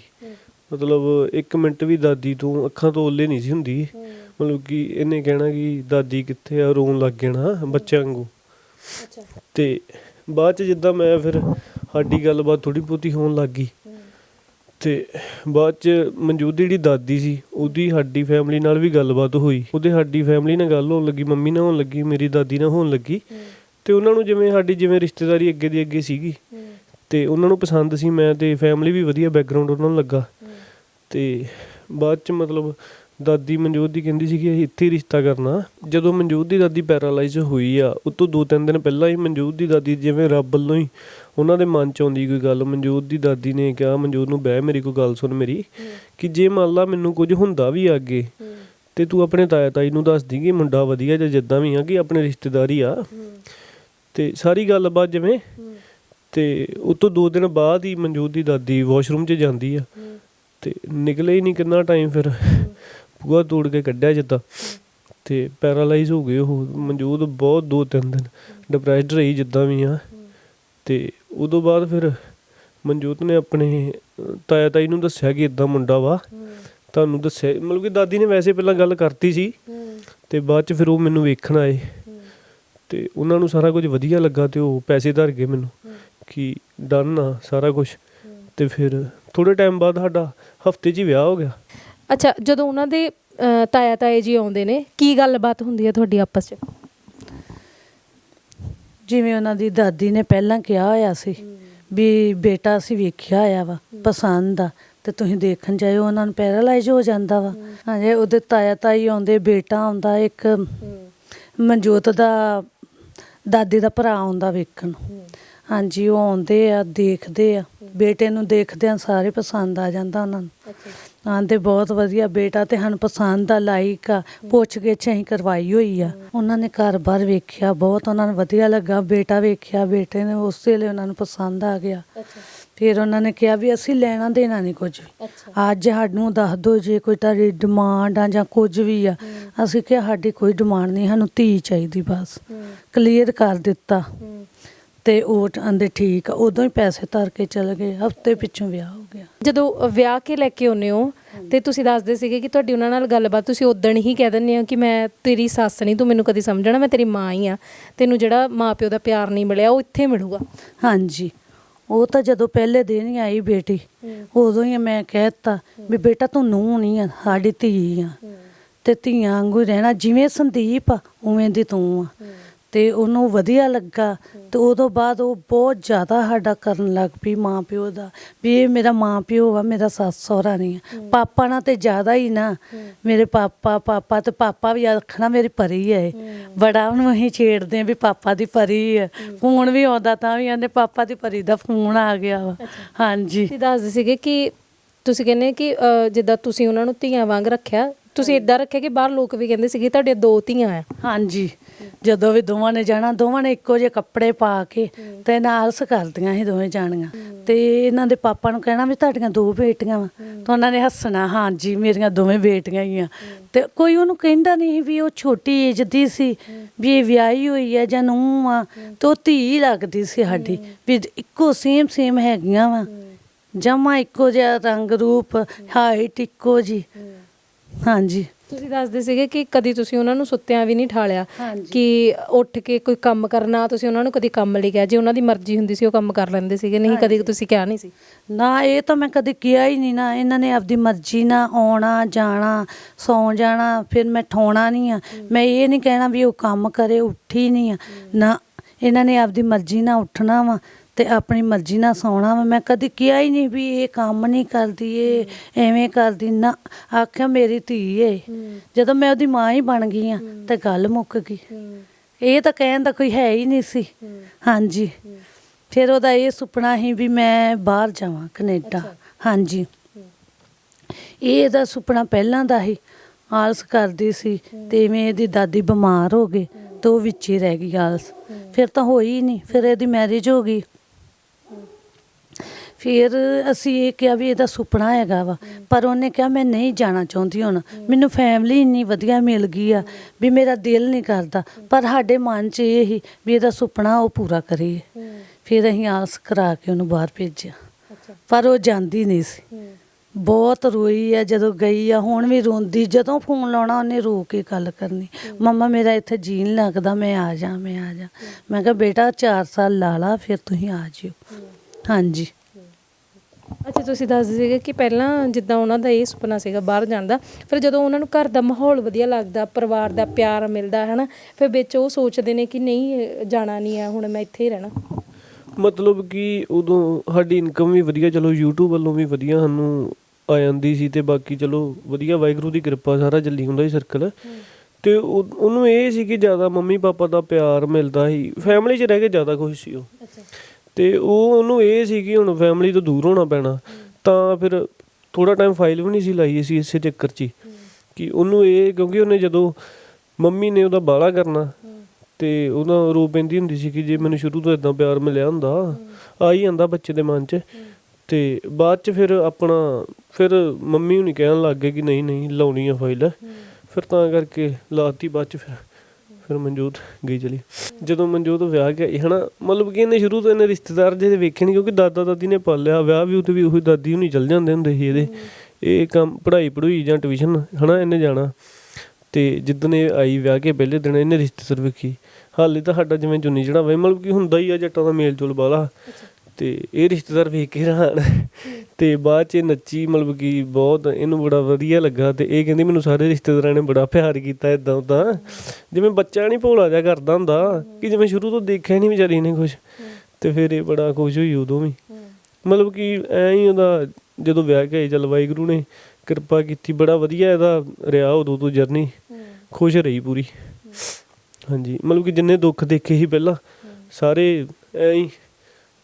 ਮਤਲਬ ਇੱਕ ਮਿੰਟ ਵੀ ਦਾਦੀ ਤੋਂ ਅੱਖਾਂ ਤੋਂ ਓਲੇ ਨਹੀਂ ਸੀ ਹੁੰਦੀ। ਮਤਲਬ ਕਿ ਇਹਨੇ ਕਹਿਣਾ ਕਿ ਦਾਦੀ ਕਿੱਥੇ ਆ ਰੋਣ ਲੱਗ ਜਾਣਾ ਬੱਚਿਆਂ ਵਾਂਗੂ। ਅੱਛਾ। ਤੇ ਬਾਅਦ ਚ ਜਿੱਦਾਂ ਮੈਂ ਫਿਰ ਸਾਡੀ ਗੱਲਬਾਤ ਥੋੜੀ ਬਹੁਤੀ ਹੋਣ ਲੱਗ ਗਈ। ਤੇ ਬਾਅਦ ਚ ਮਨਜੂਦ ਦੀ ਜਿਹੜੀ ਦਾਦੀ ਸੀ ਉਹਦੀ ਸਾਡੀ ਫੈਮਿਲੀ ਨਾਲ ਵੀ ਗੱਲਬਾਤ ਹੋਈ। ਉਹਦੇ ਸਾਡੀ ਫੈਮਿਲੀ ਨਾਲ ਗੱਲ ਹੋਣ ਲੱਗੀ ਮੰਮੀ ਨਾਲ ਹੋਣ ਲੱਗੀ ਮੇਰੀ ਦਾਦੀ ਨਾਲ ਹੋਣ ਲੱਗੀ। ਤੇ ਉਹਨਾਂ ਨੂੰ ਜਿਵੇਂ ਸਾਡੀ ਜਿਵੇਂ ਰਿਸ਼ਤੇਦਾਰੀ ਅੱਗੇ ਦੀ ਅੱਗੇ ਸੀਗੀ। ਤੇ ਉਹਨਾਂ ਨੂੰ ਪਸੰਦ ਸੀ ਮੈਂ ਤੇ ਫੈਮਿਲੀ ਵੀ ਵਧੀਆ ਬੈਕਗ੍ਰਾਉਂਡ ਉਹਨਾਂ ਨੂੰ ਲੱਗਾ। ਤੇ ਬਾਅਦ ਚ ਮਤਲਬ ਦਾਦੀ ਮਨਜੋਤ ਦੀ ਕਹਿੰਦੀ ਸੀ ਕਿ ਅਸੀਂ ਇੱਥੇ ਰਿਸ਼ਤਾ ਕਰਨਾ। ਜਦੋਂ ਮਨਜੋਤ ਦੀ ਦਾਦੀ ਪੈਰਾਲਾਈਜ਼ ਹੋਈ ਆ ਉਸ ਤੋਂ ਦੋ ਤਿੰਨ ਦਿਨ ਪਹਿਲਾਂ ਹੀ ਮਨਜੋਤ ਦੀ ਦਾਦੀ ਜਿਵੇਂ ਰੱਬ ਵੱਲੋਂ ਹੀ ਉਹਨਾਂ ਦੇ ਮਨ ਚ ਆਉਂਦੀ ਕੋਈ ਗੱਲ। ਮਨਜੋਤ ਦੀ ਦਾਦੀ ਨੇ ਕਿਹਾ ਮਨਜੋਤ ਨੂੰ ਬਹਿ ਮੇਰੀ ਕੋਈ ਗੱਲ ਸੁਣ ਮੇਰੀ। ਕਿ ਜੇ ਮੰਨ ਲਾ ਮੈਨੂੰ ਕੁਝ ਹੁੰਦਾ ਵੀ ਅੱਗੇ ਤੇ ਤੂੰ ਆਪਣੇ ਤਾਇਆ ਤਾਈ ਨੂੰ ਦੱਸ ਦੀ ਕਿ ਮੁੰਡਾ ਵਧੀਆ ਜਾਂ ਜਿੱਦਾਂ ਵੀ ਆ ਕਿ ਆਪਣੇ ਰਿਸ਼ਤੇਦਾਰੀ ਆ। ਤੇ ਸਾਰੀ ਗੱਲਬਾਤ ਜਿਵੇਂ ਤੇ ਉਹ ਤੋਂ ਦੋ ਦਿਨ ਬਾਅਦ ਹੀ ਮਨਜੋਤ ਦੀ ਦਾਦੀ ਵਾਸ਼ਰੂਮ 'ਚ ਜਾਂਦੀ ਆ। ਤੇ ਨਿਕਲੇ ਹੀ ਨਹੀਂ ਕਿੰਨਾ ਟਾਈਮ ਫਿਰ। ਬੂਹਾ ਤੋੜ ਕੇ ਕੱਢਿਆ ਜਿੱਦਾਂ। ਤੇ ਪੈਰਾਲਾਈਜ਼ ਹੋ ਗਏ ਉਹ। ਮਨਜੋਤ ਬਹੁਤ ਦੋ ਤਿੰਨ ਦਿਨ ਡਿਪਰੈਸਡ ਰਹੀ ਜਿੱਦਾਂ ਵੀ ਆ। ਤੇ ਉਦੋਂ ਬਾਅਦ ਫਿਰ ਮਨਜੋਤ ਨੇ ਆਪਣੇ, ਤਾਇਆ ਤਾਈ ਨੂੰ ਦੱਸਿਆ ਕਿ ਇਦਾਂ ਮੁੰਡਾ ਵਾ। ਤੁਹਾਨੂੰ ਦੱਸਿਆ, ਮਤਲਬ ਕਿ ਦਾਦੀ ਨੇ ਵੈਸੇ ਪਹਿਲਾਂ ਗੱਲ ਕਰਤੀ ਸੀ। ਤੇ ਬਾਅਦ ਚ ਫਿਰ ਉਹ ਮੈਨੂੰ ਵੇਖਣ ਆਏ। ਤੇ ਉਹਨਾਂ ਨੂੰ ਸਾਰਾ ਕੁਝ ਵਧੀਆ ਲੱਗਾ ਤੇ ਉਹ ਪੈਸੇ ਧਰ ਗਏ ਮੈਨੂੰ। ਕਿ ਡਨ ਆ ਸਾਰਾ ਕੁਝ। ਤੇ ਫਿਰ ਥੋੜੇ ਟਾਈਮ ਬਾਅਦ ਸਾਡਾ ਹਫ਼ਤੇ 'ਚ ਹੀ ਵਿਆਹ ਹੋ ਗਿਆ। ਅੱਛਾ ਜਦੋਂ ਉਹਨਾਂ ਦੇ ਤਾਇਆ ਤਾਏ ਜੀ ਆਉਂਦੇ ਨੇ ਕੀ ਗੱਲਬਾਤ ਹੁੰਦੀ ਹੈ ਤੁਹਾਡੀ ਆਪਸ 'ਚ? ਜਿਵੇਂ ਉਹਨਾਂ ਦੀ ਦਾਦੀ ਨੇ ਪਹਿਲਾਂ ਕਿਹਾ ਹੋਇਆ ਸੀ ਵੀ ਬੇਟਾ ਅਸੀਂ ਵੇਖਿਆ ਹੋਇਆ ਵਾ ਪਸੰਦ ਆ ਤੇ ਤੁਸੀਂ ਦੇਖਣ ਜਾਇਓ ਉਹਨਾਂ ਨੂੰ ਪੈਰਾਲਾਈਜ਼ ਹੋ ਜਾਂਦਾ ਵਾ। ਹਾਂਜੀ ਉਹਦੇ ਤਾਇਆ ਤਾਈ ਆਉਂਦੇ ਬੇਟਾ ਆਉਂਦਾ ਇੱਕ ਮਨਜੋਤ ਦਾ ਦਾਦੀ ਦਾ ਭਰਾ ਆਉਂਦਾ ਵੇਖਣ। ਹਾਂਜੀ ਉਹ ਆਉਂਦੇ ਆ ਦੇਖਦੇ ਆ। ਬੇਟੇ ਨੂੰ ਦੇਖਦੇ ਆ ਸਾਰੇ ਪਸੰਦ ਆ ਜਾਂਦਾ ਉਹਨਾਂ ਨੂੰ। ਆਂਦੇ ਬਹੁਤ ਵਧੀਆ ਬੇਟਾ ਤੇ ਹਨ ਪਸੰਦ ਆ ਲਾਈਕ ਆ। ਪੁੱਛ ਕੇ ਅਸੀਂ ਕਰਵਾਈ ਹੋਈ ਆ। ਉਹਨਾਂ ਨੇ ਘਰ-ਬਾਰ ਵੇਖਿਆ ਬਹੁਤ ਉਹਨਾਂ ਨੂੰ ਵਧੀਆ ਲੱਗਾ। ਬੇਟਾ ਵੇਖਿਆ ਬੇਟੇ ਨੇ ਉਸ ਵੇਲੇ ਉਹਨਾਂ ਨੂੰ ਪਸੰਦ ਆ ਗਿਆ। ਫਿਰ ਉਹਨਾਂ ਨੇ ਕਿਹਾ ਵੀ ਅਸੀਂ ਲੈਣਾ ਦੇਣਾ ਨਹੀਂ ਕੁਝ। ਵੀ ਅੱਜ ਸਾਨੂੰ ਦੱਸ ਦਿਓ ਜੇ ਕੋਈ ਤੁਹਾਡੀ ਡਿਮਾਂਡ ਆ ਜਾਂ ਕੁਝ ਵੀ ਆ। ਅਸੀਂ ਕਿਹਾ ਸਾਡੀ ਕੋਈ ਡਿਮਾਂਡ ਨਹੀਂ ਸਾਨੂੰ ਧੀ ਚਾਹੀਦੀ ਬਸ। ਕਲੀਅਰ ਕਰ ਦਿੱਤਾ। ਤੇ ਉਹ ਆਂਦੇ ਠੀਕ ਆ ਉਦੋਂ ਹੀ ਪੈਸੇ ਧਰ ਕੇ ਚਲੇ ਗਏ ਹਫ਼ਤੇ ਪਿੱਛੋਂ ਵਿਆਹ ਹੋ ਗਿਆ। ਜਦੋਂ ਵਿਆਹ ਕੇ ਲੈ ਕੇ ਆਉਂਦੇ ਹੋ ਤੇ ਤੁਸੀਂ ਦੱਸਦੇ ਸੀਗੇ ਕਿ ਤੁਹਾਡੀ ਉਹਨਾਂ ਨਾਲ ਗੱਲਬਾਤ ਤੁਸੀਂ ਉਦੋਂ ਹੀ ਕਹਿ ਦਿੰਦੇ ਹੋ ਕਿ ਮੈਂ ਤੇਰੀ ਸੱਸ ਨਹੀਂ ਤੂੰ ਮੈਨੂੰ ਕਦੀ ਸਮਝਣਾ ਮੈਂ ਤੇਰੀ ਮਾਂ ਹੀ ਆ। ਤੈਨੂੰ ਜਿਹੜਾ ਮਾਪਿਓ ਦਾ ਪਿਆਰ ਨਹੀਂ ਮਿਲਿਆ ਉਹ ਇੱਥੇ ਮਿਲੂਗਾ। ਹਾਂਜੀ। ਉਹ ਤਾਂ ਜਦੋਂ ਪਹਿਲੇ ਦਿਨ ਹੀ ਆਈ ਬੇਟੀ ਉਦੋਂ ਹੀ ਮੈਂ ਕਹਿਤਾ ਵੀ ਬੇਟਾ ਤੂੰ ਨੂੰ ਨਹੀਂ ਆ ਸਾਡੀ ਧੀ ਆ। ਤੇ ਧੀਆਂ ਵਾਂਗੂ ਰਹਿਣਾ ਜਿਵੇਂ ਸੰਦੀਪ ਆ ਉਵੇਂ ਦੀ ਤੂੰ ਆ। ਤੇ ਉਹਨੂੰ ਵਧੀਆ ਲੱਗਾ ਤੇ ਉਦੋਂ ਬਾਅਦ ਉਹ ਬਹੁਤ ਜ਼ਿਆਦਾ ਸਾਡਾ ਕਰਨ ਲੱਗ ਪਈ ਮਾਂ ਪਿਓ ਦਾ ਵੀ ਇਹ ਮੇਰਾ ਮਾਂ ਪਿਓ ਆ ਮੇਰਾ ਸੱਸ ਸਹੁਰਾ ਨਹੀਂ ਆ। ਪਾਪਾ ਨਾਲ ਤੇ ਜ਼ਿਆਦਾ ਹੀ ਨਾ। ਮੇਰੇ ਪਾਪਾ ਪਾਪਾ ਤੇ ਪਾਪਾ ਵੀ ਆਖਣਾ ਮੇਰੀ ਪਰੀ ਹੈ। ਬੜਾ ਉਹਨੂੰ ਅਸੀਂ ਛੇੜਦੇ ਆ ਵੀ ਪਾਪਾ ਦੀ ਪਰੀ ਹੈ। ਫੋਨ ਵੀ ਆਉਂਦਾ ਤਾਂ ਵੀ ਆਂਦੇ ਪਾਪਾ ਦੀ ਪਰੀ ਦਾ ਫੋਨ ਆ ਗਿਆ ਵਾ। ਹਾਂਜੀ। ਤੁਸੀਂ ਦੱਸਦੇ ਸੀਗੇ ਕਿ ਤੁਸੀਂ ਕਹਿੰਦੇ ਕਿ ਜਿੱਦਾਂ ਤੁਸੀਂ ਉਹਨਾਂ ਨੂੰ ਧੀਆਂ ਵਾਂਗ ਰੱਖਿਆ ਤੁਸੀਂ ਇਦਾਂ ਰੱਖਿਆ ਕਿ ਬਾਹਰ ਲੋਕ ਵੀ ਕਹਿੰਦੇ ਸੀਗੇ ਤੁਹਾਡੇ ਦੋ ਧੀਆਂ ਆ। ਹਾਂਜੀ ਜਦੋਂ ਵੀ ਦੋਵਾਂ ਨੇ ਜਾਣਾ ਦੋਵਾਂ ਨੇ ਇੱਕੋ ਜਿਹੇ ਕੱਪੜੇ ਪਾ ਕੇ ਤੇ ਨਾਲਸ ਕਰਦੀਆਂ ਸੀ ਦੋਵੇਂ ਜਾਣੀਆਂ। ਤੇ ਇਹਨਾਂ ਦੇ ਪਾਪਾ ਨੂੰ ਕਹਿਣਾ ਵੀ ਤੁਹਾਡੀਆਂ ਦੋ ਬੇਟੀਆਂ ਵਾ। ਤਾਂ ਉਹਨਾਂ ਨੇ ਹੱਸਣਾ ਹਾਂਜੀ ਮੇਰੀਆਂ ਦੋਵੇਂ ਬੇਟੀਆਂ ਹੀ ਆ। ਤੇ ਕੋਈ ਉਹਨੂੰ ਕਹਿੰਦਾ ਨਹੀਂ ਵੀ ਉਹ ਛੋਟੀ ਏਜ ਦੀ ਸੀ ਵੀ ਇਹ ਵਿਆਹੀ ਹੋਈ ਹੈ ਜਾਂ ਨੂੰ ਆ ਤੇ ਉਹ ਧੀ ਲੱਗਦੀ ਸੀ ਸਾਡੀ ਵੀ ਇੱਕੋ ਸੇਮ ਸੇਮ ਹੈਗੀਆਂ ਵਾ। ਜਮਾ ਇੱਕੋ ਜਿਹਾ ਰੰਗ ਰੂਪ ਹਾਈਟ ਇੱਕੋ ਜੀ ਹਾਂਜੀ। ਤੁਸੀਂ ਦੱਸਦੇ ਸੀਗੇ ਕਿ ਕਦੀ ਤੁਸੀਂ ਉਹਨਾਂ ਨੂੰ ਸੁੱਤਿਆਂ ਵੀ ਨਹੀਂ ਠਾਲਿਆ। ਕਿ ਉੱਠ ਕੇ ਕੋਈ ਕੰਮ ਕਰਨਾ ਤੁਸੀਂ ਉਹਨਾਂ ਨੂੰ ਕਦੀ ਕੰਮ ਲਈ ਕਿਹਾ? ਜੇ ਉਹਨਾਂ ਦੀ ਮਰਜ਼ੀ ਹੁੰਦੀ ਸੀ ਉਹ ਕੰਮ ਕਰ ਲੈਂਦੇ ਸੀਗੇ। ਨਹੀਂ ਕਦੀ ਤੁਸੀਂ ਕਿਹਾ ਨਹੀਂ ਸੀ? ਨਾ ਇਹ ਤਾਂ ਮੈਂ ਕਦੇ ਕਿਹਾ ਹੀ ਨਹੀਂ ਨਾ। ਇਹਨਾਂ ਨੇ ਆਪਦੀ ਮਰਜ਼ੀ ਨਾਲ ਆਉਣਾ ਜਾਣਾ ਸੌਂ ਜਾਣਾ ਫਿਰ ਮੈਂ ਠਾਉਣਾ ਨਹੀਂ ਆ। ਮੈਂ ਇਹ ਨਹੀਂ ਕਹਿਣਾ ਵੀ ਉਹ ਕੰਮ ਕਰੇ ਉੱਠੀ ਨਹੀਂ ਆ। ਨਾ ਇਹਨਾਂ ਨੇ ਆਪਦੀ ਮਰਜ਼ੀ ਨਾਲ ਉੱਠਣਾ ਵਾ। ਤੇ ਆਪਣੀ ਮਰਜ਼ੀ ਨਾਲ ਸੌਣਾ ਵਾ। ਮੈਂ ਕਦੇ ਕਿਹਾ ਹੀ ਨਹੀਂ ਵੀ ਇਹ ਕੰਮ ਨਹੀਂ ਕਰਦੀ ਇਹ ਐਵੇਂ ਕਰਦੀ। ਨਾ ਆਖਿਆ ਮੇਰੀ ਧੀ ਏ। ਜਦੋਂ ਮੈਂ ਉਹਦੀ ਮਾਂ ਹੀ ਬਣ ਗਈ ਆ ਤੇ ਗੱਲ ਮੁੱਕ ਗਈ। ਇਹ ਤਾਂ ਕਹਿਣ ਦਾ ਕੋਈ ਹੈ ਹੀ ਨਹੀਂ ਸੀ। ਹਾਂਜੀ। ਫਿਰ ਉਹਦਾ ਇਹ ਸੁਪਨਾ ਸੀ ਵੀ ਮੈਂ ਬਾਹਰ ਜਾਵਾਂ ਕੈਨੇਡਾ। ਹਾਂਜੀ। ਇਹ ਇਹਦਾ ਸੁਪਨਾ ਪਹਿਲਾਂ ਦਾ ਹੀ ਆਲਸ ਕਰਦੀ ਸੀ ਤੇ ਇਵੇਂ ਇਹਦੀ ਦਾਦੀ ਬਿਮਾਰ ਹੋ ਗਈ ਤੇ ਉਹ ਵਿੱਚ ਹੀ ਰਹਿ ਗਈ ਆਲਸ। ਫਿਰ ਤਾਂ ਹੋਈ ਨਹੀਂ। ਫਿਰ ਇਹਦੀ ਮੈਰਿਜ ਹੋ ਗਈ। ਫਿਰ ਅਸੀਂ ਇਹ ਕਿਹਾ ਵੀ ਇਹਦਾ ਸੁਪਨਾ ਹੈਗਾ ਵਾ। ਪਰ ਉਹਨੇ ਕਿਹਾ ਮੈਂ ਨਹੀਂ ਜਾਣਾ ਚਾਹੁੰਦੀ ਹੁਣ। ਮੈਨੂੰ ਫੈਮਿਲੀ ਇੰਨੀ ਵਧੀਆ ਮਿਲ ਗਈ ਆ ਵੀ ਮੇਰਾ ਦਿਲ ਨਹੀਂ ਕਰਦਾ। ਪਰ ਸਾਡੇ ਮਨ 'ਚ ਇਹ ਹੀ ਵੀ ਇਹਦਾ ਸੁਪਨਾ ਉਹ ਪੂਰਾ ਕਰੀਏ ਫਿਰ ਅਸੀਂ ਆਸ ਕਰਾ ਕੇ ਉਹਨੂੰ ਬਾਹਰ ਭੇਜਿਆ। ਪਰ ਉਹ ਜਾਂਦੀ ਨਹੀਂ ਸੀ। ਬਹੁਤ ਰੋਈ ਆ ਜਦੋਂ ਗਈ ਆ। ਹੁਣ ਵੀ ਰੋਂਦੀ। ਜਦੋਂ ਫੋਨ ਲਾਉਣਾ ਉਹਨੇ ਰੋ ਕੇ ਗੱਲ ਕਰਨੀ। ਮੰਮਾ ਮੇਰਾ ਇੱਥੇ ਜੀਣ ਲੱਗਦਾ। ਮੈਂ ਆ ਜਾ ਮੈਂ ਆ ਜਾ। ਮੈਂ ਕਿਹਾ ਬੇਟਾ 4 ਸਾਲ ਲਾ ਲਾ ਫਿਰ ਤੁਸੀਂ ਆ ਜਿਓ। ਹਾਂਜੀ। ਅੱਛਾ ਤੁਸੀਂ ਦੱਸਦੇ ਸੀਗੇ ਕਿ ਪਹਿਲਾਂ ਜਿੱਦਾਂ ਉਹਨਾਂ ਦਾ ਇਹ ਸੁਪਨਾ ਸੀਗਾ ਬਾਹਰ ਜਾਣ ਦਾ ਫਿਰ ਜਦੋਂ ਉਹਨਾਂ ਨੂੰ ਘਰ ਦਾ ਮਾਹੌਲ ਵਧੀਆ ਲੱਗਦਾ ਪਰਿਵਾਰ ਦਾ ਪਿਆਰ ਮਿਲਦਾ ਹੈ ਨਾ ਫਿਰ ਵਿੱਚ ਉਹ ਸੋਚਦੇ ਨੇ ਕਿ ਨਹੀਂ ਜਾਣਾ ਨਹੀਂ ਆ ਹੁਣ ਮੈਂ ਇੱਥੇ ਹੀ ਰਹਿਣਾ। ਮਤਲਬ ਕਿ ਉਦੋਂ ਸਾਡੀ ਇਨਕਮ ਵੀ ਵਧੀਆ ਚਲੋ YouTube ਵੱਲੋਂ ਵੀ ਵਧੀਆ ਸਾਨੂੰ ਆ ਜਾਂਦੀ ਸੀ ਤੇ ਬਾਕੀ ਚਲੋ ਵਧੀਆ ਵਾਹਿਗੁਰੂ ਦੀ ਕਿਰਪਾ ਸਾਰਾ ਚੱਲੀ ਹੁੰਦਾ ਸੀ ਸਰਕਲ ਤੇ ਉਹ- ਉਹਨੂੰ ਇਹ ਸੀ ਕਿ ਜ਼ਿਆਦਾ ਮੰਮੀ ਪਾਪਾ ਦਾ ਪਿਆਰ ਮਿਲਦਾ ਸੀ ਫੈਮਿਲੀ 'ਚ ਰਹਿ ਕੇ ਜ਼ਿਆਦਾ ਖੁਸ਼ ਸੀ ਉਹ। ਅੱਛਾ। ਤੇ ਉਹ ਉਹਨੂੰ ਇਹ ਸੀ ਕਿ ਹੁਣ ਫੈਮਿਲੀ ਤੋਂ ਦੂਰ ਹੋਣਾ ਪੈਣਾ। ਤਾਂ ਫਿਰ ਥੋੜਾ ਟਾਈਮ ਫਾਈਲ ਵੀ ਨਹੀਂ ਸੀ ਲਾਈ ਅਸੀਂ ਇਸੇ ਚੱਕਰ 'ਚ ਹੀ। ਕਿ ਉਹਨੂੰ ਇਹ ਕਿਉਂਕਿ ਉਹਨੇ ਜਦੋਂ ਮੰਮੀ ਨੇ ਉਹਦਾ ਬਾਲਾ ਕਰਨਾ, ਤੇ ਉਹਦਾ ਰੋ ਪੈਂਦੀ ਹੁੰਦੀ ਸੀ ਕਿ ਜੇ ਮੈਨੂੰ ਸ਼ੁਰੂ ਤੋਂ ਇਦਾਂ ਪਿਆਰ ਮਿਲਿਆ ਹੁੰਦਾ, ਆ ਹੀ ਜਾਂਦਾ ਬੱਚੇ ਦੇ ਮਨ 'ਚ। ਤੇ ਬਾਅਦ 'ਚ ਫਿਰ ਆਪਣਾ, ਫਿਰ ਮੰਮੀ ਹੁਣੀ ਕਹਿਣ ਲੱਗ ਗਏ ਕਿ ਨਹੀਂ ਨਹੀਂ, ਲਾਉਣੀ ਆ ਫਾਈਲ ਫਿਰ ਤਾਂ ਕਰਕੇ ਲਾਤੀ ਬਾਅਦ 'ਚ ਫਿਰ। ਫਿਰ ਮਨਜੋਤ ਗਈ ਚਲੀ। ਜਦੋਂ ਮਨਜੋਤ ਵਿਆਹ ਗਿਆ ਇਹ ਹਨਾ ਮਤਲਬ ਕਿ ਇਹਨੇ ਸ਼ੁਰੂ ਤੋਂ ਇਹਨੇ ਰਿਸ਼ਤੇਦਾਰ ਜਿਹਦੇ ਵੇਖੇ ਨਹੀਂ ਕਿਉਂਕਿ ਦਾਦਾ ਦਾਦੀ ਨੇ ਪਾਲਿਆ ਵਿਆਹ ਵੀ ਉਤੇ ਵੀ ਉਹੀ ਦਾਦੀ ਹੁਣੀ ਚੱਲ ਜਾਂਦੇ ਹੁੰਦੇ ਸੀ ਇਹਦੇ। ਇਹ ਕੰਮ ਪੜ੍ਹਾਈ ਪੜੂਈ ਜਾਂ ਟਿਊਸ਼ਨ ਹਨਾ ਇਹਨੇ ਜਾਣਾ। ਤੇ ਜਿੱਦਣ ਇਹ ਆਈ ਵਿਆਹ ਕੇ ਪਹਿਲੇ ਦਿਨ ਇਹਨੇ ਰਿਸ਼ਤੇਦਾਰ ਵੇਖੀ। ਹਾਲੇ ਤਾਂ ਸਾਡਾ ਜਿਵੇਂ ਚੁੰਨੀ ਜਿਹੜਾ ਵੇ ਮਤਲਬ ਕਿ ਹੁੰਦਾ ਹੀ ਆ ਜੱਟਾਂ ਦਾ ਮੇਲ ਜੋਲ ਬਾਲਾ ਤੇ ਇਹ ਰਿਸ਼ਤੇਦਾਰ ਵੇਖ ਕੇ ਹੈਰਾਨ ਤੇ ਬਾਅਦ ਚ ਇਹ ਨੱਚੀ, ਮਤਲਬ ਕਿ ਬਹੁਤ ਇਹਨੂੰ ਬੜਾ ਵਧੀਆ ਲੱਗਾ ਤੇ ਇਹ ਕਹਿੰਦੀ ਮੈਨੂੰ ਸਾਰੇ ਰਿਸ਼ਤੇਦਾਰਾਂ ਨੇ ਬੜਾ ਪਿਆਰ ਕੀਤਾ ਇਦਾਂ ਉਦਾਂ ਜਿਵੇਂ ਬੱਚਾ ਨਹੀਂ ਭੋਲਾ ਜਿਹਾ ਕਰਦਾ ਹੁੰਦਾ, ਕਿ ਜਿਵੇਂ ਸ਼ੁਰੂ ਤੋਂ ਦੇਖਿਆ ਨਹੀਂ ਵਿਚਾਰੀ ਨੇ ਕੁਝ ਤੇ ਫਿਰ ਇਹ ਬੜਾ ਖੁਸ਼ ਹੋਈ ਉਦੋਂ ਵੀ। ਮਤਲਬ ਕਿ ਐਂ ਹੀ ਉਹਦਾ ਜਦੋਂ ਵਿਆਹ ਕੇ ਆਈ ਚੱਲ ਵਾਹਿਗੁਰੂ ਨੇ ਕਿਰਪਾ ਕੀਤੀ, ਬੜਾ ਵਧੀਆ ਇਹਦਾ ਰਿਹਾ ਉਦੋਂ ਤੋਂ ਜਰਨੀ ਖੁਸ਼ ਰਹੀ ਪੂਰੀ। ਹਾਂਜੀ, ਮਤਲਬ ਕਿ ਜਿੰਨੇ ਦੁੱਖ ਦੇਖੇ ਸੀ ਪਹਿਲਾਂ, ਸਾਰੇ ਐਂ ਹੀ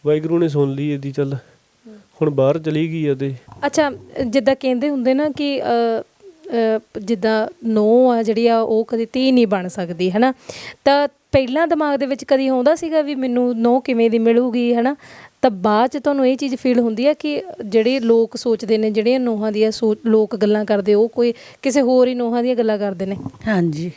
ਵਾਹਿਗੁਰੂ ਨੇ ਸੁਣ ਲਈ ਇਹਦੀ ਚੱਲ। ਹੁਣ ਬਾਹਰ ਚਲੀ ਗਈ ਆ ਤੇ ਅੱਛਾ ਜਿੱਦਾਂ ਕਹਿੰਦੇ ਹੁੰਦੇ ਨਾ ਕਿ ਜਿੱਦਾਂ ਨੋ ਆ ਜਿਹੜੀ ਆ ਉਹ ਕਦੀ ਧੀ ਨਹੀਂ ਬਣ ਸਕਦੀ ਹੈਨਾ? ਤਾਂ ਪਹਿਲਾਂ ਦਿਮਾਗ ਦੇ ਵਿੱਚ ਕਦੀ ਆਉਂਦਾ ਸੀਗਾ ਵੀ ਮੈਨੂੰ ਨੋ ਕਿਵੇਂ ਦੀ ਮਿਲੂਗੀ ਹੈਨਾ? ਤਾਂ ਬਾਅਦ ਚ ਤੁਹਾਨੂੰ ਇਹ ਚੀਜ਼ ਫੀਲ ਹੁੰਦੀ ਆ ਕਿ ਜਿਹੜੇ ਲੋਕ ਸੋਚਦੇ ਨੇ ਜਿਹੜੀਆਂ ਨੋਹਾਂ ਦੀਆਂ ਸੋਚ ਲੋਕ ਗੱਲਾਂ ਕਰਦੇ ਉਹ ਕੋਈ ਕਿਸੇ ਹੋਰ ਹੀ ਨੋਹਾਂ ਦੀਆਂ ਗੱਲਾਂ ਕਰਦੇ ਨੇ? ਹਾਂਜੀ।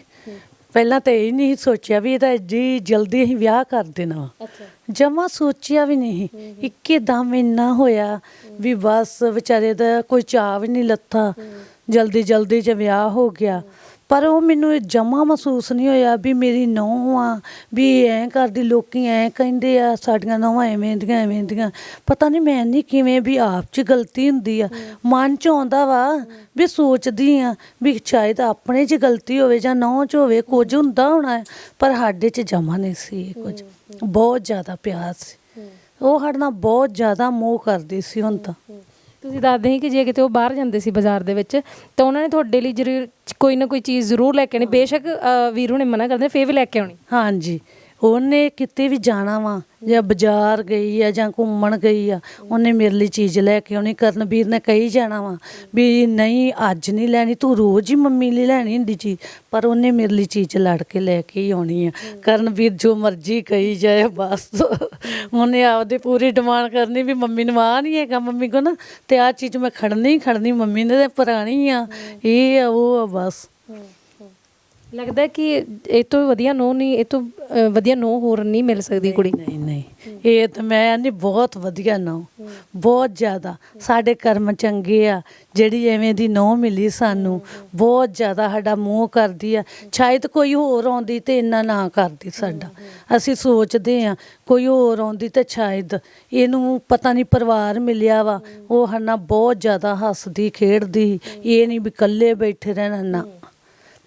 ਪਹਿਲਾਂ ਤਾਂ ਇਹ ਨਹੀਂ ਸੋਚਿਆ ਵੀ ਇਹਦਾ ਜੀ ਜਲਦੀ ਅਸੀਂ ਵਿਆਹ ਕਰ ਦੇਣਾ। ਅੱਛਾ। ਜਮਾ ਸੋਚਿਆ ਵੀ ਨਹੀਂ। ਇੱਕੇ ਦਮ ਇੰਨਾ ਹੋਇਆ ਵੀ ਬਸ ਵਿਚਾਰੇ ਦਾ ਕੋਈ ਚਾਅ ਵੀ ਨਹੀਂ ਲੱਥਾ। ਜਲਦੀ ਜਲਦੀ ਚ ਵਿਆਹ ਹੋ ਗਿਆ। ਪਰ ਉਹ ਮੈਨੂੰ ਜਮਾ ਮਹਿਸੂਸ ਨਹੀਂ ਹੋਇਆ ਵੀ ਮੇਰੀ ਨੂੰਹ ਆ ਵੀ ਐਂ ਕਰਦੀ ਲੋਕੀ ਐਂ ਕਹਿੰਦੇ ਆ ਸਾਡੀਆਂ ਨੂੰਹਾਂ ਐਵੇਂ ਦੀਆਂ ਐਵੇਂ ਦੀਆਂ। ਪਤਾ ਨਹੀਂ ਮੈਂ ਨਹੀਂ ਕਿਵੇਂ ਵੀ ਆਪ 'ਚ ਗਲਤੀ ਹੁੰਦੀ ਆ। ਮਨ 'ਚ ਆਉਂਦਾ ਵਾ ਵੀ ਸੋਚਦੀ ਆ ਵੀ ਸ਼ਾਇਦ ਆਪਣੇ 'ਚ ਗਲਤੀ ਹੋਵੇ ਜਾਂ ਨੂੰਹ 'ਚ ਹੋਵੇ ਕੁਝ ਹੁੰਦਾ ਹੋਣਾ ਪਰ ਸਾਡੇ 'ਚ ਜਮਾ ਨਹੀਂ ਸੀ ਇਹ ਕੁਝ। ਬਹੁਤ ਜ਼ਿਆਦਾ ਪਿਆਰ ਸੀ। ਉਹ ਸਾਡੇ ਨਾਲ ਬਹੁਤ ਜ਼ਿਆਦਾ ਮੋਹ ਕਰਦੀ ਸੀ ਹੁਣ ਤਾਂ। ਤੁਸੀਂ ਦੱਸਦੇ ਸੀ ਕਿ ਜੇ ਕਿਤੇ ਉਹ ਬਾਹਰ ਜਾਂਦੇ ਸੀ ਬਾਜ਼ਾਰ ਦੇ ਵਿੱਚ ਤਾਂ ਉਹਨਾਂ ਨੇ ਤੁਹਾਡੇ ਲਈ ਜ਼ਰੂਰ ਕੋਈ ਨਾ ਕੋਈ ਚੀਜ਼ ਜ਼ਰੂਰ ਲੈ ਕੇ ਆਣੀ ਬੇਸ਼ੱਕ ਅ, ਵੀਰੂ ਨੇ ਮਨਾ ਕਰਦੇ ਫੇਰ ਵੀ ਲੈ ਕੇ ਆਉਣੀ। ਹਾਂਜੀ। ਉਹਨੇ ਕਿਤੇ ਵੀ ਜਾਣਾ ਵਾ, ਜਾਂ ਬਾਜ਼ਾਰ ਗਈ ਆ, ਜਾਂ ਘੁੰਮਣ ਗਈ ਆ, ਉਹਨੇ ਮੇਰੇ ਲਈ ਚੀਜ਼ ਲੈ ਕੇ ਆਉਣੀ। ਕਰਨਵੀਰ ਨੇ ਕਹੀ ਜਾਣਾ ਵਾ ਵੀ ਨਹੀਂ, ਅੱਜ ਨਹੀਂ ਲੈਣੀ, ਤੂੰ ਰੋਜ਼ ਹੀ ਮੰਮੀ ਲਈ ਲੈਣੀ ਹੁੰਦੀ ਚੀਜ਼, ਪਰ ਉਹਨੇ ਮੇਰੇ ਲਈ ਚੀਜ਼ ਲੜ ਕੇ ਲੈ ਕੇ ਹੀ ਆਉਣੀ ਆ। ਕਰਨਵੀਰ ਜੋ ਮਰਜ਼ੀ ਕਹੀ ਜਾਏ, ਬਸ। ਉਹਨੇ ਆਪਦੀ ਪੂਰੀ ਡਿਮਾਂਡ ਕਰਨੀ ਵੀ ਮੰਮੀ ਨੂੰ ਆ ਨਹੀਂ ਹੈਗਾ ਮੰਮੀ ਕੋ ਨਾ, ਤੇ ਆ ਚੀਜ਼ ਮੈਂ ਖੜਨੀ ਹੀ ਖੜਨੀ ਮੰਮੀ ਨੇ, ਤੇ ਪੁਰਾਣੀ ਆ। ਇਹ ਆ, ਉਹ ਆ, ਬਸ। ਲੱਗਦਾ ਕਿ ਇਹ ਤੋਂ ਵਧੀਆ ਨੋ ਨਹੀਂ ਇਹ ਤੋਂ ਅ, ਵਧੀਆ ਨੋ ਹੋਰ ਨਹੀਂ ਮਿਲ ਸਕਦੀ ਕੁੜੀ। ਨਹੀਂ ਨਹੀਂ ਇਹ ਤਾਂ ਮੈਂ ਨਹੀਂ ਬਹੁਤ ਵਧੀਆ ਨੌ ਬਹੁਤ ਜ਼ਿਆਦਾ। ਸਾਡੇ ਕਰਮ ਚੰਗੇ ਆ ਜਿਹੜੀ ਐਵੇਂ ਦੀ ਨੌ ਮਿਲੀ ਸਾਨੂੰ ਬਹੁਤ ਜ਼ਿਆਦਾ ਸਾਡਾ ਮੋਹ ਕਰਦੀ ਆ। ਸ਼ਾਇਦ ਕੋਈ ਹੋਰ ਆਉਂਦੀ ਤੇ ਇੰਨਾ ਨਾ ਕਰਦੀ ਸਾਡਾ। ਅਸੀਂ ਸੋਚਦੇ ਆ ਕੋਈ ਹੋਰ ਆਉਂਦੀ ਤੇ ਸ਼ਾਇਦ ਇਹਨੂੰ ਪਤਾ ਨਹੀਂ ਪਰਿਵਾਰ ਮਿਲਿਆ ਵਾ। ਉਹ ਹਨਾ ਬਹੁਤ ਜ਼ਿਆਦਾ ਹੱਸਦੀ ਖੇਡਦੀ ਇਹ ਨਹੀਂ ਵੀ ਇਕੱਲੇ ਬੈਠੇ ਰਹਿਣਾ ਨਾ।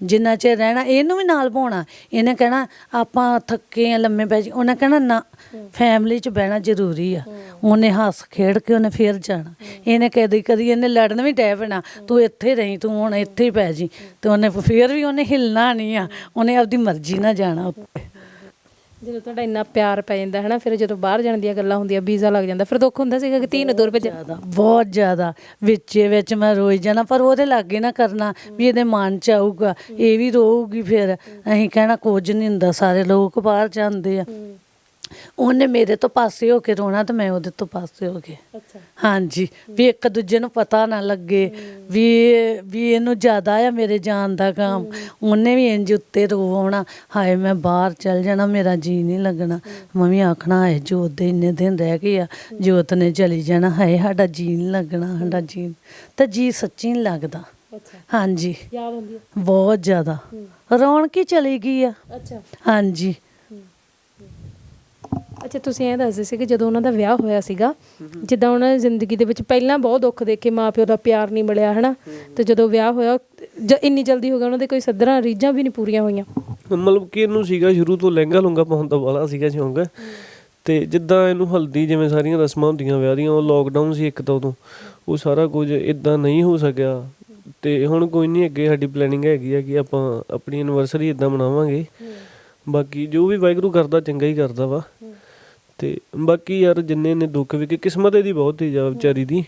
ਜਿੰਨਾ ਚਿਰ ਰਹਿਣਾ, ਇਹਨੂੰ ਵੀ ਨਾਲ ਪਾਉਣਾ। ਇਹਨੇ ਕਹਿਣਾ, ਆਪਾਂ ਥੱਕੇ ਆ, ਲੰਮੇ ਪੈ ਜੀ ਉਹਨੇ ਕਹਿਣਾ, ਨਾ ਫੈਮਿਲੀ 'ਚ ਬਹਿਣਾ ਜ਼ਰੂਰੀ ਆ। ਉਹਨੇ ਹੱਸ ਖੇਡ ਕੇ ਉਹਨੇ ਫੇਰ ਜਾਣਾ। ਇਹਨੇ ਕਦੀ ਕਦੀ ਇਹਨੇ ਲੜਨ ਵੀ ਡੈ ਪੈਣਾ। ਤੂੰ ਇੱਥੇ ਰਹੀ, ਤੂੰ ਹੁਣ ਇੱਥੇ ਹੀ ਪੈ ਜੀ ਤੇ ਉਹਨੇ ਫੇਰ ਵੀ ਉਹਨੇ ਹਿੱਲਣਾ ਨਹੀਂ ਆ। ਉਹਨੇ ਆਪਦੀ ਮਰਜ਼ੀ ਨਾਲ ਜਾਣਾ ਉੱਤੇ ਜਦੋਂ ਤੁਹਾਡਾ ਇੰਨਾ ਪਿਆਰ ਪੈ ਜਾਂਦਾ ਹੈ ਨਾ ਫਿਰ ਜਦੋਂ ਬਾਹਰ ਜਾਣ ਦੀਆਂ ਗੱਲਾਂ ਹੁੰਦੀਆਂ ਵੀਜ਼ਾ ਲੱਗ ਜਾਂਦਾ ਫਿਰ ਦੁੱਖ ਹੁੰਦਾ ਸੀਗਾ ਕਿ ਧੀ ਨੂੰ ਦੂਰ ਭੇਜਣਾ ਜ਼ਿਆਦਾ ਬਹੁਤ ਜ਼ਿਆਦਾ। ਵਿੱਚੇ ਵਿੱਚ ਮੈਂ ਰੋਈ ਜਾਣਾ ਪਰ ਉਹਦੇ ਲਾਗੇ ਨਾ ਕਰਨਾ ਵੀ ਇਹਦੇ ਮਨ ਚ ਆਊਗਾ ਇਹ ਵੀ ਰੋਊਗੀ ਫਿਰ। ਅਸੀਂ ਕਹਿਣਾ ਕੁਝ ਨਹੀਂ ਹੁੰਦਾ ਸਾਰੇ ਲੋਕ ਬਾਹਰ ਜਾਂਦੇ ਆ। ਉਹਨੇ ਮੇਰੇ ਤੋਂ ਪਾਸੇ ਹੋ ਕੇ ਰੋਣਾ ਤੇ ਮੈਂ ਉਹਦੇ ਤੋਂ ਪਾਸੇ ਹੋ ਕੇ ਅੱਛਾ। ਹਾਂਜੀ ਵੀ ਇੱਕ ਦੂਜੇ ਨੂੰ ਪਤਾ ਨਾ ਲੱਗੇ ਵੀ ਵੀ ਇਹਨੂੰ ਜ਼ਿਆਦਾ ਆ ਮੇਰੇ ਜਾਨ ਦਾ ਕੰਮ। ਉਹਨੇ ਵੀ ਇੰਜ ਉੱਤੇ ਰੋਣਾ ਹਾਏ ਮੈਂ ਬਾਹਰ ਚੱਲ ਜਾਣਾ ਮੇਰਾ ਜੀ ਨਹੀਂ ਲੱਗਣਾ। ਮੰਮੀ ਆਖਣਾ ਹਾਏ ਜੋਤ ਦੇ ਇੰਨੇ ਦਿਨ ਰਹਿ ਗਏ ਆ ਜੋਤ ਨੇ ਚਲੀ ਜਾਣਾ। ਹਾਏ ਸਾਡਾ ਜੀ ਨਹੀਂ ਲੱਗਣਾ ਸਾਡਾ ਜੀ ਤਾਂ ਜੀ ਸੱਚੀ ਨਹੀਂ ਲੱਗਦਾ। ਅੱਛਾ। ਹਾਂਜੀ। ਯਾਦ ਹੁੰਦੀ ਹੈ ਬਹੁਤ ਜ਼ਿਆਦਾ। ਰੌਣਕ ਹੀ ਚਲੀ ਗਈ ਆ। ਅੱਛਾ। ਹਾਂਜੀ। ਅੱਛਾ ਤੁਸੀਂ ਇਹ ਦੱਸਦੇ ਸੀ ਕਿ ਜਦੋਂ ਉਹਨਾਂ ਦਾ ਵਿਆਹ ਹੋਇਆ ਸੀਗਾ ਜਿੱਦਾਂ ਉਹਨਾਂ ਦੀ ਜ਼ਿੰਦਗੀ ਦੇ ਵਿੱਚ ਪਹਿਲਾਂ ਬਹੁਤ ਦੁੱਖ ਦੇਖੇ ਮਾਪਿਓ ਦਾ ਪਿਆਰ ਨਹੀਂ ਮਿਲਿਆ ਹਨਾ? ਤੇ ਜਦੋਂ ਵਿਆਹ ਹੋਇਆ ਜ- ਇੰਨੀ ਜਲਦੀ ਹੋ ਗਿਆ ਉਹਨਾਂ ਦੇ ਕੋਈ ਸੱਧਰਾਂ ਰੀਝਾਂ ਵੀ ਨਹੀਂ ਪੂਰੀਆਂ ਹੋਈਆਂ। ਮਤਲਬ ਕਿ ਇਹਨੂੰ ਸੀਗਾ ਸ਼ੁਰੂ ਤੋਂ ਲਹਿੰਗਾ ਲੁੰਗਾ ਪਾਉਣ ਦਾ ਵਾਲਾ ਸੀਗਾ ਸ਼ੌਂਕ। ਤੇ ਜਿੱਦਾਂ ਇਹਨੂੰ ਹਲਦੀ ਜਿਵੇਂ ਸਾਰੀਆਂ ਰਸਮਾਂ ਹੁੰਦੀਆਂ ਵਿਆਹ ਦੀਆਂ ਉਹ ਲੋਕਡਾਊਨ ਸੀ ਇੱਕ ਤਾਂ ਉਦੋਂ। ਉਹ ਸਾਰਾ ਕੁਝ ਇਦਾਂ ਨਹੀਂ ਹੋ ਸਕਿਆ। ਤੇ ਹੁਣ ਕੋਈ ਨਹੀਂ ਅੱਗੇ ਸਾਡੀ ਪਲੈਨਿੰਗ ਹੈਗੀ ਆ ਕਿ ਆਪਾਂ ਆਪਣੀ ਐਨਵਰਸਰੀ ਇਦਾਂ ਮਨਾਵਾਂਗੇ। ਬਾਕੀ ਜੋ ਵੀ ਵਾਹਿਗੁਰੂ ਕਰਦਾ ਚੰਗਾ ਹੀ ਕਰਦਾ ਵਾ। ਤੇ ਬਾਕੀ ਯਾਰ ਜਿੰਨੇ ਨੇ ਦੁੱਖ ਵੀ ਕਿ ਕਿਸਮਤ ਇਹਦੀ ਬਹੁਤ ਤੇਜ਼ ਆ ਵਿਚਾਰੀ ਦੀ।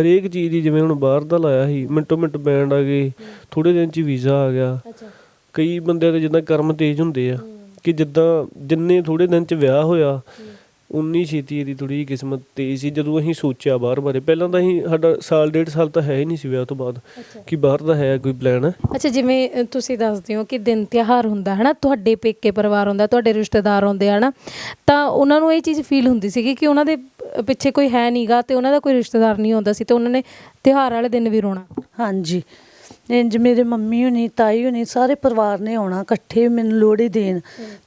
ਹਰੇਕ ਚੀਜ਼ ਦੀ ਜਿਵੇਂ ਹੁਣ ਬਾਹਰ ਦਾ ਲਾਇਆ ਸੀ ਮਿੰਟੋ ਮਿੰਟ ਬੈਂਡ ਆ ਗਏ ਥੋੜੇ ਦਿਨ ਚ ਵੀਜ਼ਾ ਆ ਗਿਆ। ਅੱਛਾ। ਕਈ ਬੰਦਿਆਂ ਦੇ ਜਿੱਦਾਂ ਕਰਮ ਤੇਜ਼ ਹੁੰਦੇ ਆ ਕਿ ਜਿੱਦਾਂ ਜਿੰਨੇ ਥੋੜੇ ਦਿਨ ਚ ਵਿਆਹ ਹੋਇਆ ਉਨੀ ਛੇਤੀ ਇਹਦੀ ਥੋੜੀ ਕਿਸਮਤ ਤੇਜ਼ ਸੀ ਜਦੋਂ ਅਸੀਂ ਸੋਚਿਆ ਬਾਹਰ ਬਾਰੇ ਪਹਿਲਾਂ ਤਾਂ ਅਸੀਂ ਸਾਡਾ ਸਾਲ ਡੇਢ ਸਾਲ ਤਾਂ ਹੈ ਹੀ ਨਹੀਂ ਸੀ ਵਿਆਹ ਤੋਂ ਬਾਅਦ ਕਿ ਬਾਹਰ ਦਾ ਹੈ ਕੋਈ ਪਲਾਨ ਅੱਛਾ ਜਿਵੇਂ ਅ, ਤੁਸੀਂ ਦੱਸਦੇ ਹੋ ਕਿ ਦਿਨ ਤਿਉਹਾਰ ਹੁੰਦਾ ਹੈ ਨਾ ਤੁਹਾਡੇ ਪੇਕੇ ਪਰਿਵਾਰ ਹੁੰਦਾ ਤੁਹਾਡੇ ਰਿਸ਼ਤੇਦਾਰ ਹੁੰਦੇ ਨਾ ਤਾਂ ਉਹਨਾਂ ਨੂੰ ਇਹ ਚੀਜ਼ ਫੀਲ ਹੁੰਦੀ ਸੀਗੀ ਕਿ ਉਹਨਾਂ ਦੇ ਅ, ਪਿੱਛੇ ਕੋਈ ਹੈ ਨਹੀਂਗਾ ਤੇ ਉਹਨਾਂ ਦਾ ਕੋਈ ਰਿਸ਼ਤੇਦਾਰ ਨਹੀਂ ਹੁੰਦਾ ਸੀ ਤੇ ਉਹਨਾਂ ਨੇ ਤਿਉਹਾਰ ਵਾਲੇ ਦਿਨ ਵੀ ਰੋਣਾ। ਹਾਂਜੀ। ਇੰਜ ਮੇਰੇ ਮੰਮੀ ਹੁਣੀ ਤਾਈ ਹੁਣੀ ਸਾਰੇ ਪਰਿਵਾਰ ਨੇ ਆਉਣਾ ਇਕੱਠੇ ਮੈਨੂੰ ਲੋਹੜੀ ਦੇਣ।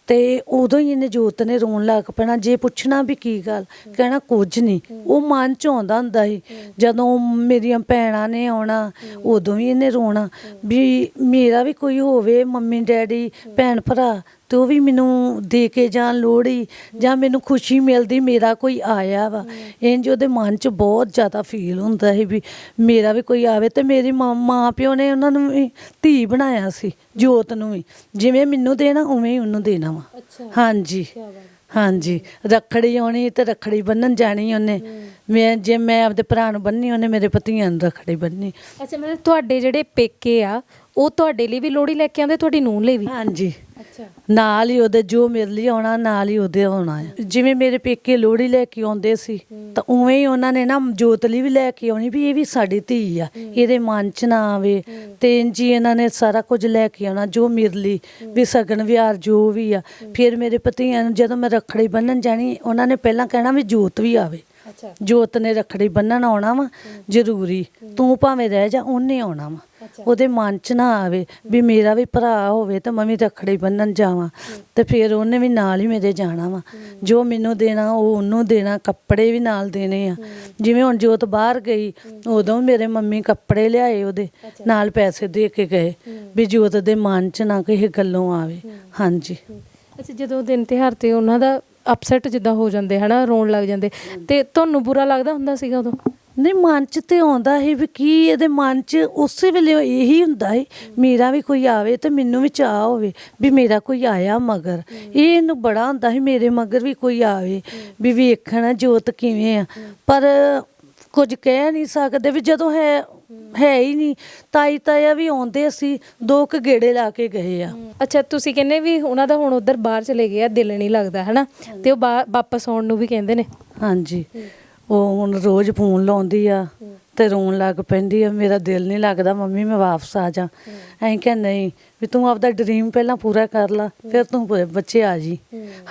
ਤੇ ਉਦੋਂ ਹੀ ਇਹਨੇ ਜੋਤ ਨੇ ਰੋਣ ਲੱਗ ਪੈਣਾ, ਜੇ ਪੁੱਛਣਾ ਵੀ ਕੀ ਗੱਲ, ਕਹਿਣਾ ਕੁਝ ਨਹੀਂ। ਉਹ ਮਨ ਚ ਆਉਂਦਾ ਹੁੰਦਾ ਸੀ, ਜਦੋਂ ਮੇਰੀਆਂ ਭੈਣਾਂ ਨੇ ਆਉਣਾ, ਉਦੋਂ ਵੀ ਇਹਨੇ ਰੋਣਾ। ਵੀ ਮੇਰਾ ਵੀ ਕੋਈ ਹੋਵੇ, ਮੰਮੀ, ਡੈਡੀ, ਭੈਣ, ਭਰਾ, ਤੇ ਉਹ ਵੀ ਮੈਨੂੰ ਦੇ ਕੇ ਜਾਣ ਲੋਹੜੀ, ਜਾਂ ਮੈਨੂੰ ਖੁਸ਼ੀ ਮਿਲਦੀ, ਮੇਰਾ ਕੋਈ ਆਇਆ ਵਾ। ਇੰਜ ਉਹਦੇ ਮਨ 'ਚ ਬਹੁਤ ਜ਼ਿਆਦਾ ਫੀਲ ਹੁੰਦਾ ਸੀ ਵੀ ਮੇਰਾ ਵੀ ਕੋਈ ਆਵੇ, ਤੇ ਮੇਰੀ ਮਾਂ ਮਾਂ ਪਿਓ ਨੇ ਉਹਨਾਂ ਨੂੰ ਵੀ ਧੀ ਬਣਾਇਆ ਸੀ। ਜੋਤ ਨੂੰ ਵੀ। ਜਿਵੇਂ ਮੈਨੂੰ ਦੇਣਾ ਉਵੇਂ ਹੀ ਉਹਨੂੰ ਦੇਣਾ ਵਾ। ਅੱਛਾ ਹਾਂਜੀ। ਬਾਤ ਹਾਂਜੀ। ਰੱਖੜੀ ਆਉਣੀ ਤੇ ਰੱਖੜੀ ਬੰਨਣ ਜਾਣੀ ਉਹਨੇ। ਮੈਂ ਜੇ ਮੈਂ ਆਪਦੇ ਭਰਾ ਨੂੰ ਬੰਨੀ ਉਹਨੇ ਮੇਰੇ ਪਤੀਆਂ ਨੂੰ ਰੱਖੜੀ ਬੰਨੀ। ਅੱਛਾ ਮਤਲਬ ਤੁਹਾਡੇ ਜਿਹੜੇ ਪੇਕੇ ਆ ਉਹ ਤੁਹਾਡੇ ਲਈ ਵੀ ਲੋਹੜੀ ਲੈ ਕੇ ਆਉਂਦੇ ਤੁਹਾਡੀ ਨੂੰਹ ਲਈ ਵੀ? ਹਾਂਜੀ। ਨਾਲ ਹੀ ਉਹਦੇ ਜੋ ਮੇਰੇ ਲਈ ਆਉਣਾ ਨਾਲ ਹੀ ਉਹਦੇ ਆਉਣਾ ਹੈ ਜਿਵੇਂ ਮੇਰੇ ਪੇਕੇ ਲੋਹੜੀ ਲੈ ਕੇ ਆਉਂਦੇ ਸੀ ਤਾਂ ਉਵੇਂ ਹੀ ਉਹਨਾਂ ਨੇ ਨਾ ਜੋਤ ਲਈ ਵੀ ਲੈ ਕੇ ਆਉਣੀ ਵੀ ਇਹ ਵੀ ਸਾਡੀ ਧੀ ਆ ਇਹਦੇ ਮਨ 'ਚ ਨਾ ਆਵੇ। ਤੇ ਹੀ ਇਹਨਾਂ ਨੇ ਸਾਰਾ ਕੁਝ ਲੈ ਕੇ ਆਉਣਾ ਜੋ ਮੇਰੇ ਲਈ ਵੀ ਸਗਨ ਵਿਹਾਰ ਜੋ ਵੀ ਆ। ਫਿਰ ਮੇਰੇ ਪਤੀਆਂ ਨੂੰ ਜਦੋਂ ਮੈਂ ਰੱਖੜੀ ਬੰਨਣ ਜਾਣੀ ਉਹਨਾਂ ਨੇ ਪਹਿਲਾਂ ਕਹਿਣਾ ਵੀ ਜੋਤ ਵੀ ਆਵੇ। ਅੱਛਾ। ਜੋਤ ਨੇ ਰੱਖੜੀ ਬੰਨਣ ਆਉਣਾ ਵਾ ਜ਼ਰੂਰੀ। ਤੂੰ ਭਾਵੇਂ ਰਹਿ ਜਾ ਉਹਨੇ ਆਉਣਾ ਵਾ। ਉਹਦੇ ਮਨ 'ਚ ਨਾ ਆਵੇ ਵੀ ਮੇਰਾ ਵੀ ਭਰਾ ਹੋਵੇ ਤਾਂ ਮੈਂ ਵੀ ਰੱਖੜੀ ਬੰਨਣ ਜਾਵਾਂ। ਤੇ ਫਿਰ ਉਹਨੇ ਵੀ ਨਾਲ ਹੀ ਮੇਰੇ ਜਾਣਾ ਵਾ। ਜੋ ਮੈਨੂੰ ਦੇਣਾ ਉਹ ਉਹਨੂੰ ਦੇਣਾ ਕੱਪੜੇ ਵੀ ਨਾਲ ਦੇਣੇ ਆ। ਜਿਵੇਂ ਹੁਣ ਜੋਤ ਬਾਹਰ ਗਈ ਉਦੋਂ ਮੇਰੇ ਮੰਮੀ ਕੱਪੜੇ ਲਿਆਏ ਉਹਦੇ ਨਾਲ ਪੈਸੇ ਦੇ ਕੇ ਗਏ ਵੀ ਜੋਤ ਦੇ ਮਨ 'ਚ ਨਾ ਕਿਸੇ ਗੱਲੋਂ ਆਵੇ। ਹਾਂਜੀ। ਅੱਛਾ ਜਦੋਂ ਦਿਨ ਤਿਉਹਾਰ ਤੇ ਉਹਨਾਂ ਦਾ ਅਪਸੈਟ ਜਿੱਦਾਂ ਹੋ ਜਾਂਦੇ, ਹਨਾ, ਰੋਣ ਲੱਗ ਜਾਂਦੇ। ਤੇ ਤੁਹਾਨੂੰ ਬੁਰਾ ਲੱਗਦਾ ਹੁੰਦਾ ਸੀਗਾ ਉਦੋਂ? ਨਹੀਂ, ਮਨ ਚ ਤੇ ਆਉਂਦਾ ਸੀ ਵੀ ਕੀ ਇਹਦੇ ਮਨ ਚ ਉਸੇ ਵੇਲੇ ਇਹੀ ਹੁੰਦਾ ਹੈ ਮੇਰਾ ਵੀ ਕੋਈ ਆਵੇ ਤੇ ਮੈਨੂੰ ਵੀ ਚਾਹ ਹੋਵੇ ਵੀ ਮੇਰਾ ਕੋਈ ਆਇਆ ਮਗਰ। ਇਹ ਇਹਨੂੰ ਬੜਾ ਹੁੰਦਾ ਸੀ, ਮੇਰੇ ਮਗਰ ਵੀ ਕੋਈ ਆਵੇ ਵੀ ਵੇਖਣਾ ਜੋਤ ਕਿਵੇਂ ਆ। ਪਰ ਕੁਝ ਕਹਿ ਨਹੀਂ ਸਕਦੇ ਵੀ ਜਦੋਂ ਹੈ ਹੈ ਹੀ ਨਹੀਂ। ਤਾਈ ਤਾਇਆ ਵੀ ਆਉਂਦੇ ਸੀ ਦੋ ਕੁ ਗੇੜੇ ਲਾ ਕੇ ਗਏ ਆ। ਅੱਛਾ ਤੁਸੀਂ ਕਹਿੰਦੇ ਵੀ ਉਹਨਾਂ ਦਾ ਹੁਣ ਉਧਰ ਬਾਹਰ ਚਲੇ ਗਏ ਆ ਦਿਲ ਨਹੀਂ ਲੱਗਦਾ ਹਨਾ? ਤੇ ਉਹ ਬਾ- ਵਾਪਸ ਆਉਣ ਨੂੰ ਵੀ ਕਹਿੰਦੇ ਨੇ। ਹਾਂਜੀ। ਉਹ ਹੁਣ ਰੋਜ਼ ਫੋਨ ਲਾਉਂਦੀ ਆ। ਤੇ ਰੋਣ ਲੱਗ ਪੈਂਦੀ ਆ ਮੇਰਾ ਦਿਲ ਨਹੀਂ ਲੱਗਦਾ ਮੰਮੀ ਮੈਂ ਵਾਪਸ ਆ ਜਾ। ਐਂ ਕਿ ਨਹੀਂ ਵੀ ਤੂੰ ਆਪਦਾ ਡ੍ਰੀਮ ਪਹਿਲਾਂ ਪੂਰਾ ਕਰ ਲਾ ਫਿਰ ਤੂੰ ਬ- ਬੱਚੇ ਆ ਜੀ।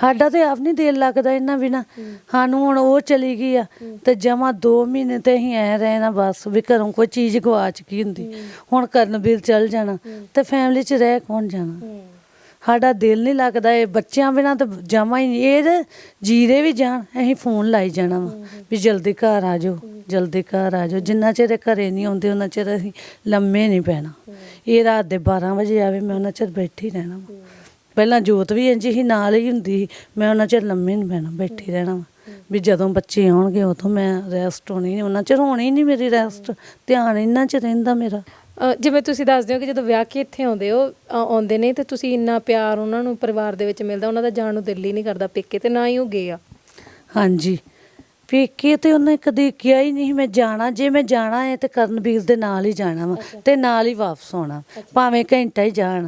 ਸਾਡਾ ਤੇ ਆਪ ਨਹੀਂ ਦਿਲ ਲੱਗਦਾ ਇਹਨਾਂ ਬਿਨਾ। ਸਾਨੂੰ ਹੁਣ ਉਹ ਚਲੀ ਗਈ ਆ ਤੇ ਜਮਾ 2 ਮਹੀਨੇ ਤੇ ਅਸੀਂ ਐ ਰਹਿਣਾ ਬਸ ਵੀ ਘਰੋਂ ਕੋਈ ਚੀਜ਼ ਗਵਾਚ ਗਈ ਹੁੰਦੀ। ਹੁਣ ਕਰਨਵੀਰ ਚਲ ਜਾਣਾ ਤੇ ਫੈਮਿਲੀ 'ਚ ਰਹਿ ਕੌਣ ਜਾਣਾ? ਸਾਡਾ ਦਿਲ ਨਹੀਂ ਲੱਗਦਾ, ਇਹ ਬੱਚਿਆਂ ਬਿਨਾਂ ਤਾਂ ਜਮਾ ਹੀ ਨਹੀਂ। ਇਹ ਜੀਰੇ ਵੀ ਜਾਣ, ਅਸੀਂ ਫੋਨ ਲਾਈ ਜਾਣਾ ਵਾ, ਵੀ ਜਲਦੀ ਘਰ ਆ ਜਾਓ, ਜਲਦੀ ਘਰ ਆ ਜਾਓ। ਜਿੰਨਾ ਚਿਰ ਇਹ ਘਰੇ ਨਹੀਂ ਆਉਂਦੇ, ਉਹਨਾਂ ਚਿਰ ਅਸੀਂ ਲੰਮੇ ਨਹੀਂ ਪੈਣਾ। ਇਹ ਰਾਤ ਦੇ 12 ਵਜੇ ਆਵੇ, ਮੈਂ ਉਹਨਾਂ ਚਿਰ ਬੈਠੀ ਰਹਿਣਾ ਵਾ। ਪਹਿਲਾਂ ਜੋਤ ਵੀ ਇੰਝ ਹੀ ਨਾਲ ਹੀ ਹੁੰਦੀ ਸੀ, ਮੈਂ ਉਹਨਾਂ ਚਿਰ ਲੰਮੇ ਨਹੀਂ ਪੈਣਾ, ਬੈਠੀ ਰਹਿਣਾ ਵਾ। ਵੀ ਜਦੋਂ ਬੱਚੇ ਆਉਣਗੇ, ਉਦੋਂ ਮੈਂ ਰੈਸਟ ਹੋਣੀ ਨਹੀਂ ਉਹਨਾਂ ਚਿਰ ਹੋਣੀ ਨਹੀਂ ਮੇਰੀ ਰੈਸਟ ਧਿਆਨ ਇਹਨਾਂ ਚ ਰਹਿੰਦਾ ਮੇਰਾ। ਅ, ਜਿਵੇਂ ਤੁਸੀਂ ਦੱਸਦੇ ਹੋ ਕਿ ਜਦੋਂ ਵਿਆਹ ਕੇ ਇੱਥੇ ਆਉਂਦੇ ਹੋ ਅ, ਆਉਂਦੇ ਨੇ ਤੇ ਤੁਸੀਂ ਇੰਨਾ ਪਿਆਰ ਉਹਨਾਂ ਨੂੰ ਪਰਿਵਾਰ ਦੇ ਵਿੱਚ ਮਿਲਦਾ ਉਹਨਾਂ ਦਾ ਜਾਣ ਨੂੰ ਦਿਲ ਹੀ ਨਹੀਂ ਕਰਦਾ ਪੇਕੇ ਤੇ ਨਾ ਹੀ ਉਹ ਗਏ ਆ। ਹਾਂਜੀ। ਪੇਕੇ ਤੇ ਉਹਨੇ ਕਦੇ ਕਿਹਾ ਹੀ ਨਹੀਂ ਮੈਂ ਜਾਣਾ ਜੇ ਮੈਂ ਜਾਣਾ ਹੈ ਤੇ ਕਰਨਵੀਰ ਦੇ ਨਾਲ ਹੀ ਜਾਣਾ ਵਾ ਤੇ ਨਾਲ ਹੀ ਵਾਪਸ ਆਉਣਾ ਭਾਵੇਂ ਘੰਟਾ ਹੀ ਜਾਣ।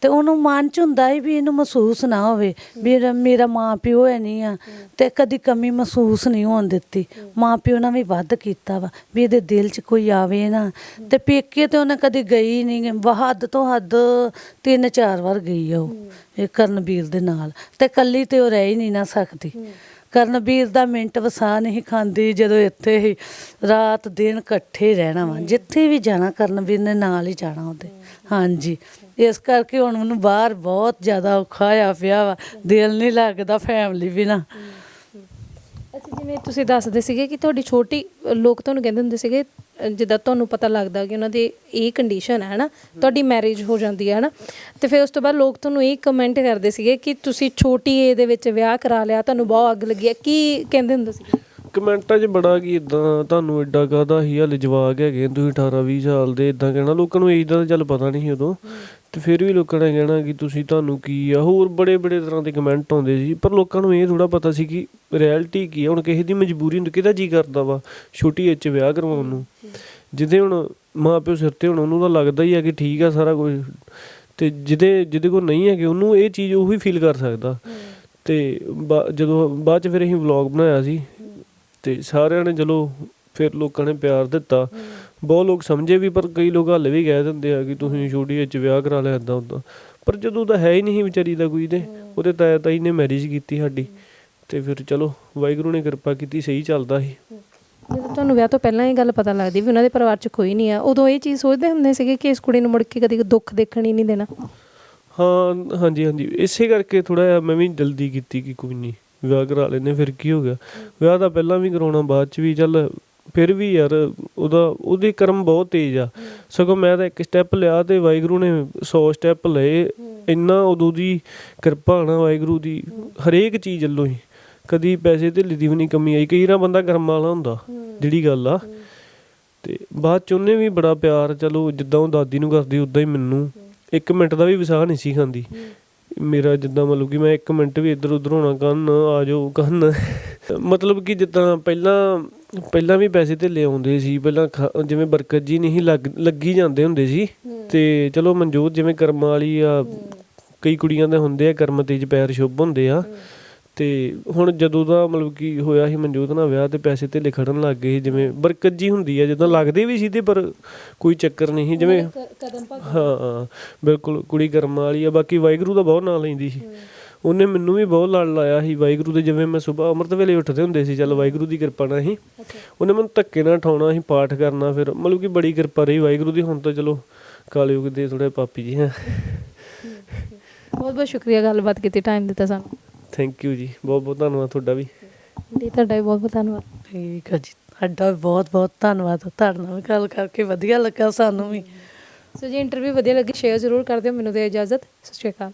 ਤੇ ਉਹਨੂੰ ਮਨ ਚ ਹੁੰਦਾ ਹੈ ਵੀ ਇਹਨੂੰ ਮਹਿਸੂਸ ਨਾ ਹੋਵੇ ਵੀ ਮੇਰਾ- ਮੇਰਾ ਮਾਂ ਪਿਓ ਹੈ ਨਹੀਂ ਆ ਤੇ ਕਦੀ ਕਮੀ ਮਹਿਸੂਸ ਨਹੀਂ ਹੋਣ ਦਿੱਤੀ। ਮਾਂ ਪਿਓ ਨਾਲ ਵੀ ਵੱਧ ਕੀਤਾ ਵਾ ਵੀ ਇਹਦੇ ਦਿਲ 'ਚ ਕੋਈ ਆਵੇ ਨਾ। ਤੇ ਪੇਕੇ ਤੇ ਉਹਨੇ ਕਦੀ ਗਈ ਨਹੀਂ ਹੱਦ ਤੋਂ ਹੱਦ ਤਿੰਨ ਚਾਰ ਵਾਰ ਗਈ ਆ ਉਹ ਇਹ ਕਰਨਵੀਰ ਦੇ ਨਾਲ। ਤੇ ਕੱਲੀ ਤੇ ਉਹ ਰਹਿ ਹੀ ਨਹੀਂ ਨਾ ਸਕਦੀ। ਕਰਨਵੀਰ ਦਾ ਮਿੰਟ ਵਸਾ ਨਹੀਂ ਖਾਂਦੀ, ਜਦੋਂ ਇੱਥੇ ਹੀ ਰਾਤ ਦਿਨ ਇਕੱਠੇ ਰਹਿਣਾ ਵਾ। ਜਿੱਥੇ ਵੀ ਜਾਣਾ ਕਰਨਵੀਰ ਨੇ ਨਾਲ ਹੀ ਜਾਣਾ ਉਹਦੇ। ਹਾਂਜੀ। ਇਸ ਕਰਕੇ ਹੁਣ ਮੈਨੂੰ ਬਾਹਰ ਬਹੁਤ ਜ਼ਿਆਦਾ ਔਖਾ ਆ ਪਿਆ ਵਾ। ਦਿਲ ਨਹੀਂ ਲੱਗਦਾ ਫੈਮਿਲੀ ਬਿਨਾ। ਜਿਵੇਂ ਤੁਸੀਂ ਦੱਸਦੇ ਸੀਗੇ ਕਿ ਤੁਹਾਡੀ ਛੋਟੀ ਲੋਕ ਤੁਹਾਨੂੰ ਕਹਿੰਦੇ ਹੁੰਦੇ ਸੀਗੇ ਅ, ਜਿੱਦਾਂ ਤੁਹਾਨੂੰ ਪਤਾ ਲੱਗਦਾ ਕਿ ਉਹਨਾਂ ਦੀ ਇਹ ਕੰਡੀਸ਼ਨ ਹੈ ਹਨਾ? ਤੁਹਾਡੀ ਮੈਰਿਜ ਹੋ ਜਾਂਦੀ ਹੈ ਹਨਾ? ਤੇ ਫਿਰ ਉਸ ਤੋਂ ਬਾਅਦ ਲੋਕ ਤੁਹਾਨੂੰ ਇਹ ਕਮੈਂਟ ਕਰਦੇ ਸੀਗੇ ਕਿ ਤੁਸੀਂ ਛੋਟੀ ਏਜ ਦੇ ਵਿੱਚ ਵਿਆਹ ਕਰਾ ਲਿਆ ਤੁਹਾਨੂੰ ਬਹੁਤ ਅੱਗ ਲੱਗੀ ਹੈ। ਕੀ ਕਹਿੰਦੇ ਹੁੰਦੇ ਸੀਗੇ? ਕਮੈਂਟਾਂ 'ਚ ਬੜਾ ਕੀ ਇਦਾਂ ਤੁਹਾਨੂੰ ਐਡਾ ਕਾਹਦਾ ਹੀ ਹਲੇ ਜਵਾਕ ਹੈਗੇ ਤੁਸੀਂ 18 20 ਸਾਲ ਦੇ ਇਦਾਂ ਕਹਿਣਾ। ਲੋਕਾਂ ਨੂੰ ਏਜ ਦਾ ਤਾਂ ਚੱਲ ਪਤਾ ਨਹੀਂ ਸੀ ਉਦੋਂ। ਅਤੇ ਫਿਰ ਵੀ ਲੋਕਾਂ ਨੇ ਕਹਿਣਾ ਕਿ ਤੁਸੀਂ ਤੁਹਾਨੂੰ ਕੀ ਆ? ਹੋਰ ਬੜੇ ਬੜੇ ਤਰ੍ਹਾਂ ਦੇ ਕਮੈਂਟ ਆਉਂਦੇ ਸੀ, ਪਰ ਲੋਕਾਂ ਨੂੰ ਇਹ ਥੋੜ੍ਹਾ ਪਤਾ ਸੀ ਕਿ ਰਿਐਲਿਟੀ ਕੀ ਆ? ਹੁਣ ਕਿਸੇ ਦੀ ਮਜਬੂਰੀ ਹੁੰਦੀ, ਕਿਹਦਾ ਜੀ ਕਰਦਾ ਵਾ ਛੋਟੀ ਏਜ 'ਚ ਵਿਆਹ ਕਰਵਾਉਣ ਨੂੰ? ਜਿਹਦੇ ਹੁਣ ਮਾਂ ਪਿਓ ਸਿਰ ਤੇ ਹੁਣ, ਉਹਨੂੰ ਤਾਂ ਲੱਗਦਾ ਹੀ ਆ ਕਿ ਠੀਕ ਆ ਸਾਰਾ ਕੁਝ। ਤੇ ਜਿਹਦੇ ਜਿਹਦੇ ਕੋਲ ਨਹੀਂ ਹੈਗੇ, ਉਹਨੂੰ ਇਹ ਚੀਜ਼ ਉਹੀ ਫੀਲ ਕਰ ਸਕਦਾ। ਤੇ ਬਾ- ਜਦੋਂ ਬਾਅਦ ਚ ਫਿਰ ਅਸੀਂ ਵਲੌਗ ਬਣਾਇਆ ਸੀ, ਤੇ ਸਾਰਿਆਂ ਨੇ ਚਲੋ ਫਿਰ ਲੋਕਾਂ ਨੇ ਪਿਆਰ ਦਿੱਤਾ। ਬਹੁਤ ਲੋਕ ਸਮਝੇ ਵੀ ਪਰ ਕਈ ਲੋਕ ਹਾਲੇ ਵੀ ਕਹਿ ਦਿੰਦੇ ਆ ਕਿ ਤੁਸੀਂ ਛੋਟੀ ਏਜ 'ਚ ਵਿਆਹ ਕਰਾ ਲਿਆ ਏਦਾਂ ਉਦਾਂ ਪਰ ਜਦੋਂ ਤਾਂ ਹੈ ਹੀ ਨਹੀਂ ਵਿਚਾਰੀ ਦਾ ਕੋਈ ਤੇ ਉਹਦੇ ਤਾਇਆ ਤਾਈ ਨੇ ਮੈਰਿਜ ਕੀਤੀ ਸਾਡੀ ਤੇ ਫਿਰ ਚਲੋ ਵਾਹਿਗੁਰੂ ਨੇ ਕਿਰਪਾ ਕੀਤੀ ਸਹੀ ਚੱਲਦਾ ਸੀ। ਜਦੋਂ ਤੁਹਾਨੂੰ ਵਿਆਹ ਤੋਂ ਪਹਿਲਾਂ ਇਹ ਗੱਲ ਪਤਾ ਲੱਗਦੀ ਵੀ ਉਹਨਾਂ ਦੇ ਪਰਿਵਾਰ 'ਚ ਕੋਈ ਨਹੀਂ ਆ ਉਦੋਂ ਇਹ ਚੀਜ਼ ਸੋਚਦੇ ਹੁੰਦੇ ਸੀਗੇ ਕਿ ਇਸ ਕੁੜੀ ਨੂੰ ਮੁੜ ਕੇ ਕਦੀ ਦੁੱਖ ਦੇਖਣ ਹੀ ਨਹੀਂ ਦੇਣਾ? ਹਾਂ ਹਾਂਜੀ ਹਾਂਜੀ। ਇਸੇ ਕਰਕੇ ਥੋੜਾ ਜਿਹਾ ਮੈਂ ਵੀ ਜਲਦੀ ਕੀਤੀ ਕਿ ਕੋਈ ਨਹੀਂ ਵਿਆਹ ਕਰਾ ਲੈਨੇ ਫਿਰ ਕੀ ਹੋ ਗਿਆ। ਵਿਆਹ ਤਾਂ ਪਹਿਲਾਂ ਵੀ ਕਰਾਉਣਾ ਬਾਅਦ ਚ ਵੀ ਚੱਲ ਫਿਰ ਵੀ ਯਾਰ ਉਹਦਾ, ਉਹਦੇ ਕਰਮ ਬਹੁਤ ਤੇਜ਼ ਆ। ਸਗੋਂ ਮੈਂ ਤਾਂ ਇੱਕ ਸਟੈਪ ਲਿਆ ਤੇ ਵਾਹਿਗੁਰੂ ਨੇ 100 ਸਟੈਪ ਲਏ। ਇੰਨਾ ਉਦੋਂ ਦੀ ਕਿਰਪਾ ਨਾ ਵਾਹਿਗੁਰੂ ਦੀ, ਹਰੇਕ ਚੀਜ਼ ਵੱਲੋਂ ਹੀ। ਕਦੀ ਪੈਸੇ ਤੇ ਦੀ ਵੀ ਨਹੀਂ ਕਮੀ ਆਈ। ਕਈ ਵਾਰ ਬੰਦਾ ਕਰਮ ਵਾਲਾ ਹੁੰਦਾ, ਜਿਹੜੀ ਗੱਲ ਆ। ਤੇ ਬਾਅਦ ਚ ਉਹਨੇ ਵੀ ਬੜਾ ਪਿਆਰ, ਚਲੋ ਜਿੱਦਾਂ ਉਹ ਦਾਦੀ ਨੂੰ ਕਰਦੀ, ਉਦਾਂ ਹੀ ਮੈਨੂੰ। ਇੱਕ ਮਿੰਟ ਦਾ ਵੀ ਵਿਸਾਹ ਨਹੀਂ ਸੀ ਖਾਂਦੀ। ਮੇਰਾ ਜਿੱਦਾਂ ਮਤਲਬ ਕਿ ਮੈਂ ਇੱਕ ਮਿੰਟ ਵੀ ਇੱਧਰ ਉੱਧਰ ਹੋਣਾ, ਕੰਨ ਆ ਜਾਓ, ਕੰਨ। ਮਤਲਬ ਕਿ ਜਿੱਦਾਂ ਪਹਿਲਾਂ ਪਹਿਲਾਂ ਵੀ ਪੈਸੇ ਤੇ ਲਿਆਉਂਦੇ ਸੀ ਪਹਿਲਾਂ ਖਾ- ਜਿਵੇਂ ਬਰਕਤ ਜੀ ਨਹੀਂ ਲੱਗ ਲੱਗੀ ਜਾਂਦੇ ਹੁੰਦੇ ਸੀ ਤੇ ਚਲੋ ਮਨਜੋਤ ਜਿਵੇਂ ਕਰਮਾਂ ਵਾਲੀ ਆ ਕਈ ਕੁੜੀਆਂ ਦੇ ਹੁੰਦੇ ਆ ਕਰਮ ਤੇਜ ਪੈਰ ਸ਼ੁਭ ਹੁੰਦੇ ਆ। ਤੇ ਹੁਣ ਜਦੋਂ ਦਾ ਮਤਲਬ ਕਿ ਹੋਇਆ ਸੀ ਮਨਜੋਤ ਨਾਲ ਵਿਆਹ ਤੇ ਪੈਸੇ ਤੇ ਲਿਖੜਨ ਲੱਗ ਗਏ ਸੀ, ਜਿਵੇਂ ਬਰਕਤ ਜੀ ਹੁੰਦੀ ਆ ਜਦੋਂ ਲੱਗਦੇ ਵੀ ਸੀ ਤੇ ਪਰ ਕੋਈ ਚੱਕਰ ਨਹੀਂ ਸੀ ਜਿਵੇਂ ਕਦਮ ਹਾਂ ਬਿਲਕੁਲ ਕੁੜੀ ਕਰਮਾਂ ਵਾਲੀ ਆ ਬਾਕੀ ਵਾਹਿਗੁਰੂ ਦਾ ਬਹੁਤ ਨਾਂ ਲੈਂਦੀ ਸੀ। ਉਹਨੇ ਮੈਨੂੰ ਵੀ ਬਹੁਤ ਲੜ ਲਾਇਆ ਸੀ ਵਾਹਿਗੁਰੂ ਦੇ ਜਿਵੇਂ ਮੈਂ ਸਵੇਰ ਅੰਮ੍ਰਿਤ ਵੇਲੇ ਉੱਠਦੇ ਹੁੰਦੇ ਸੀ ਚੱਲ ਵਾਹਿਗੁਰੂ ਦੀ ਕਿਰਪਾ ਨਾਲ ਹੀ। ਉਹਨੇ ਮੈਨੂੰ ਧੱਕੇ ਨਾਲ ਉਠਾਉਣਾ ਸੀ ਪਾਠ ਕਰਨਾ ਫਿਰ ਮਤਲਬ ਕਿ ਬੜੀ ਕਿਰਪਾ ਰਹੀ ਵਾਹਿਗੁਰੂ ਦੀ। ਹੁਣ ਤਾਂ ਚਲੋ ਕਾਲਯੁਗ ਦੇ ਥੋੜੇ ਪਾਪੀ ਜੀ ਹਾਂ। ਬਹੁਤ ਬਹੁਤ ਸ਼ੁਕਰੀਆ ਗੱਲਬਾਤ ਕੀਤੀ ਟਾਈਮ ਦਿੱਤਾ ਸਾਨੂੰ। ਥੈਂਕ ਯੂ ਜੀ ਬਹੁਤ ਬਹੁਤ ਧੰਨਵਾਦ ਤੁਹਾਡਾ ਵੀ। ਜੀ ਤੁਹਾਡਾ ਵੀ ਬਹੁਤ ਬਹੁਤ ਧੰਨਵਾਦ। ਠੀਕ ਆ ਜੀ ਤੁਹਾਡਾ ਵੀ ਬਹੁਤ ਬਹੁਤ ਧੰਨਵਾਦ। ਤੁਹਾਡੇ ਨਾਲ ਗੱਲ ਕਰਕੇ ਵਧੀਆ ਲੱਗਾ ਸਾਨੂੰ ਵੀ। ਸੋ ਜੀ ਇੰਟਰਵਿਊ ਵਧੀਆ ਲੱਗੀ ਸ਼ੇਅਰ ਜ਼ਰੂਰ ਕਰ ਦਿਓ ਮੈਨੂੰ ਦੇ ਇਜਾਜ਼ਤ। ਸਤਿ ਸ਼੍ਰੀ ਅਕਾਲ।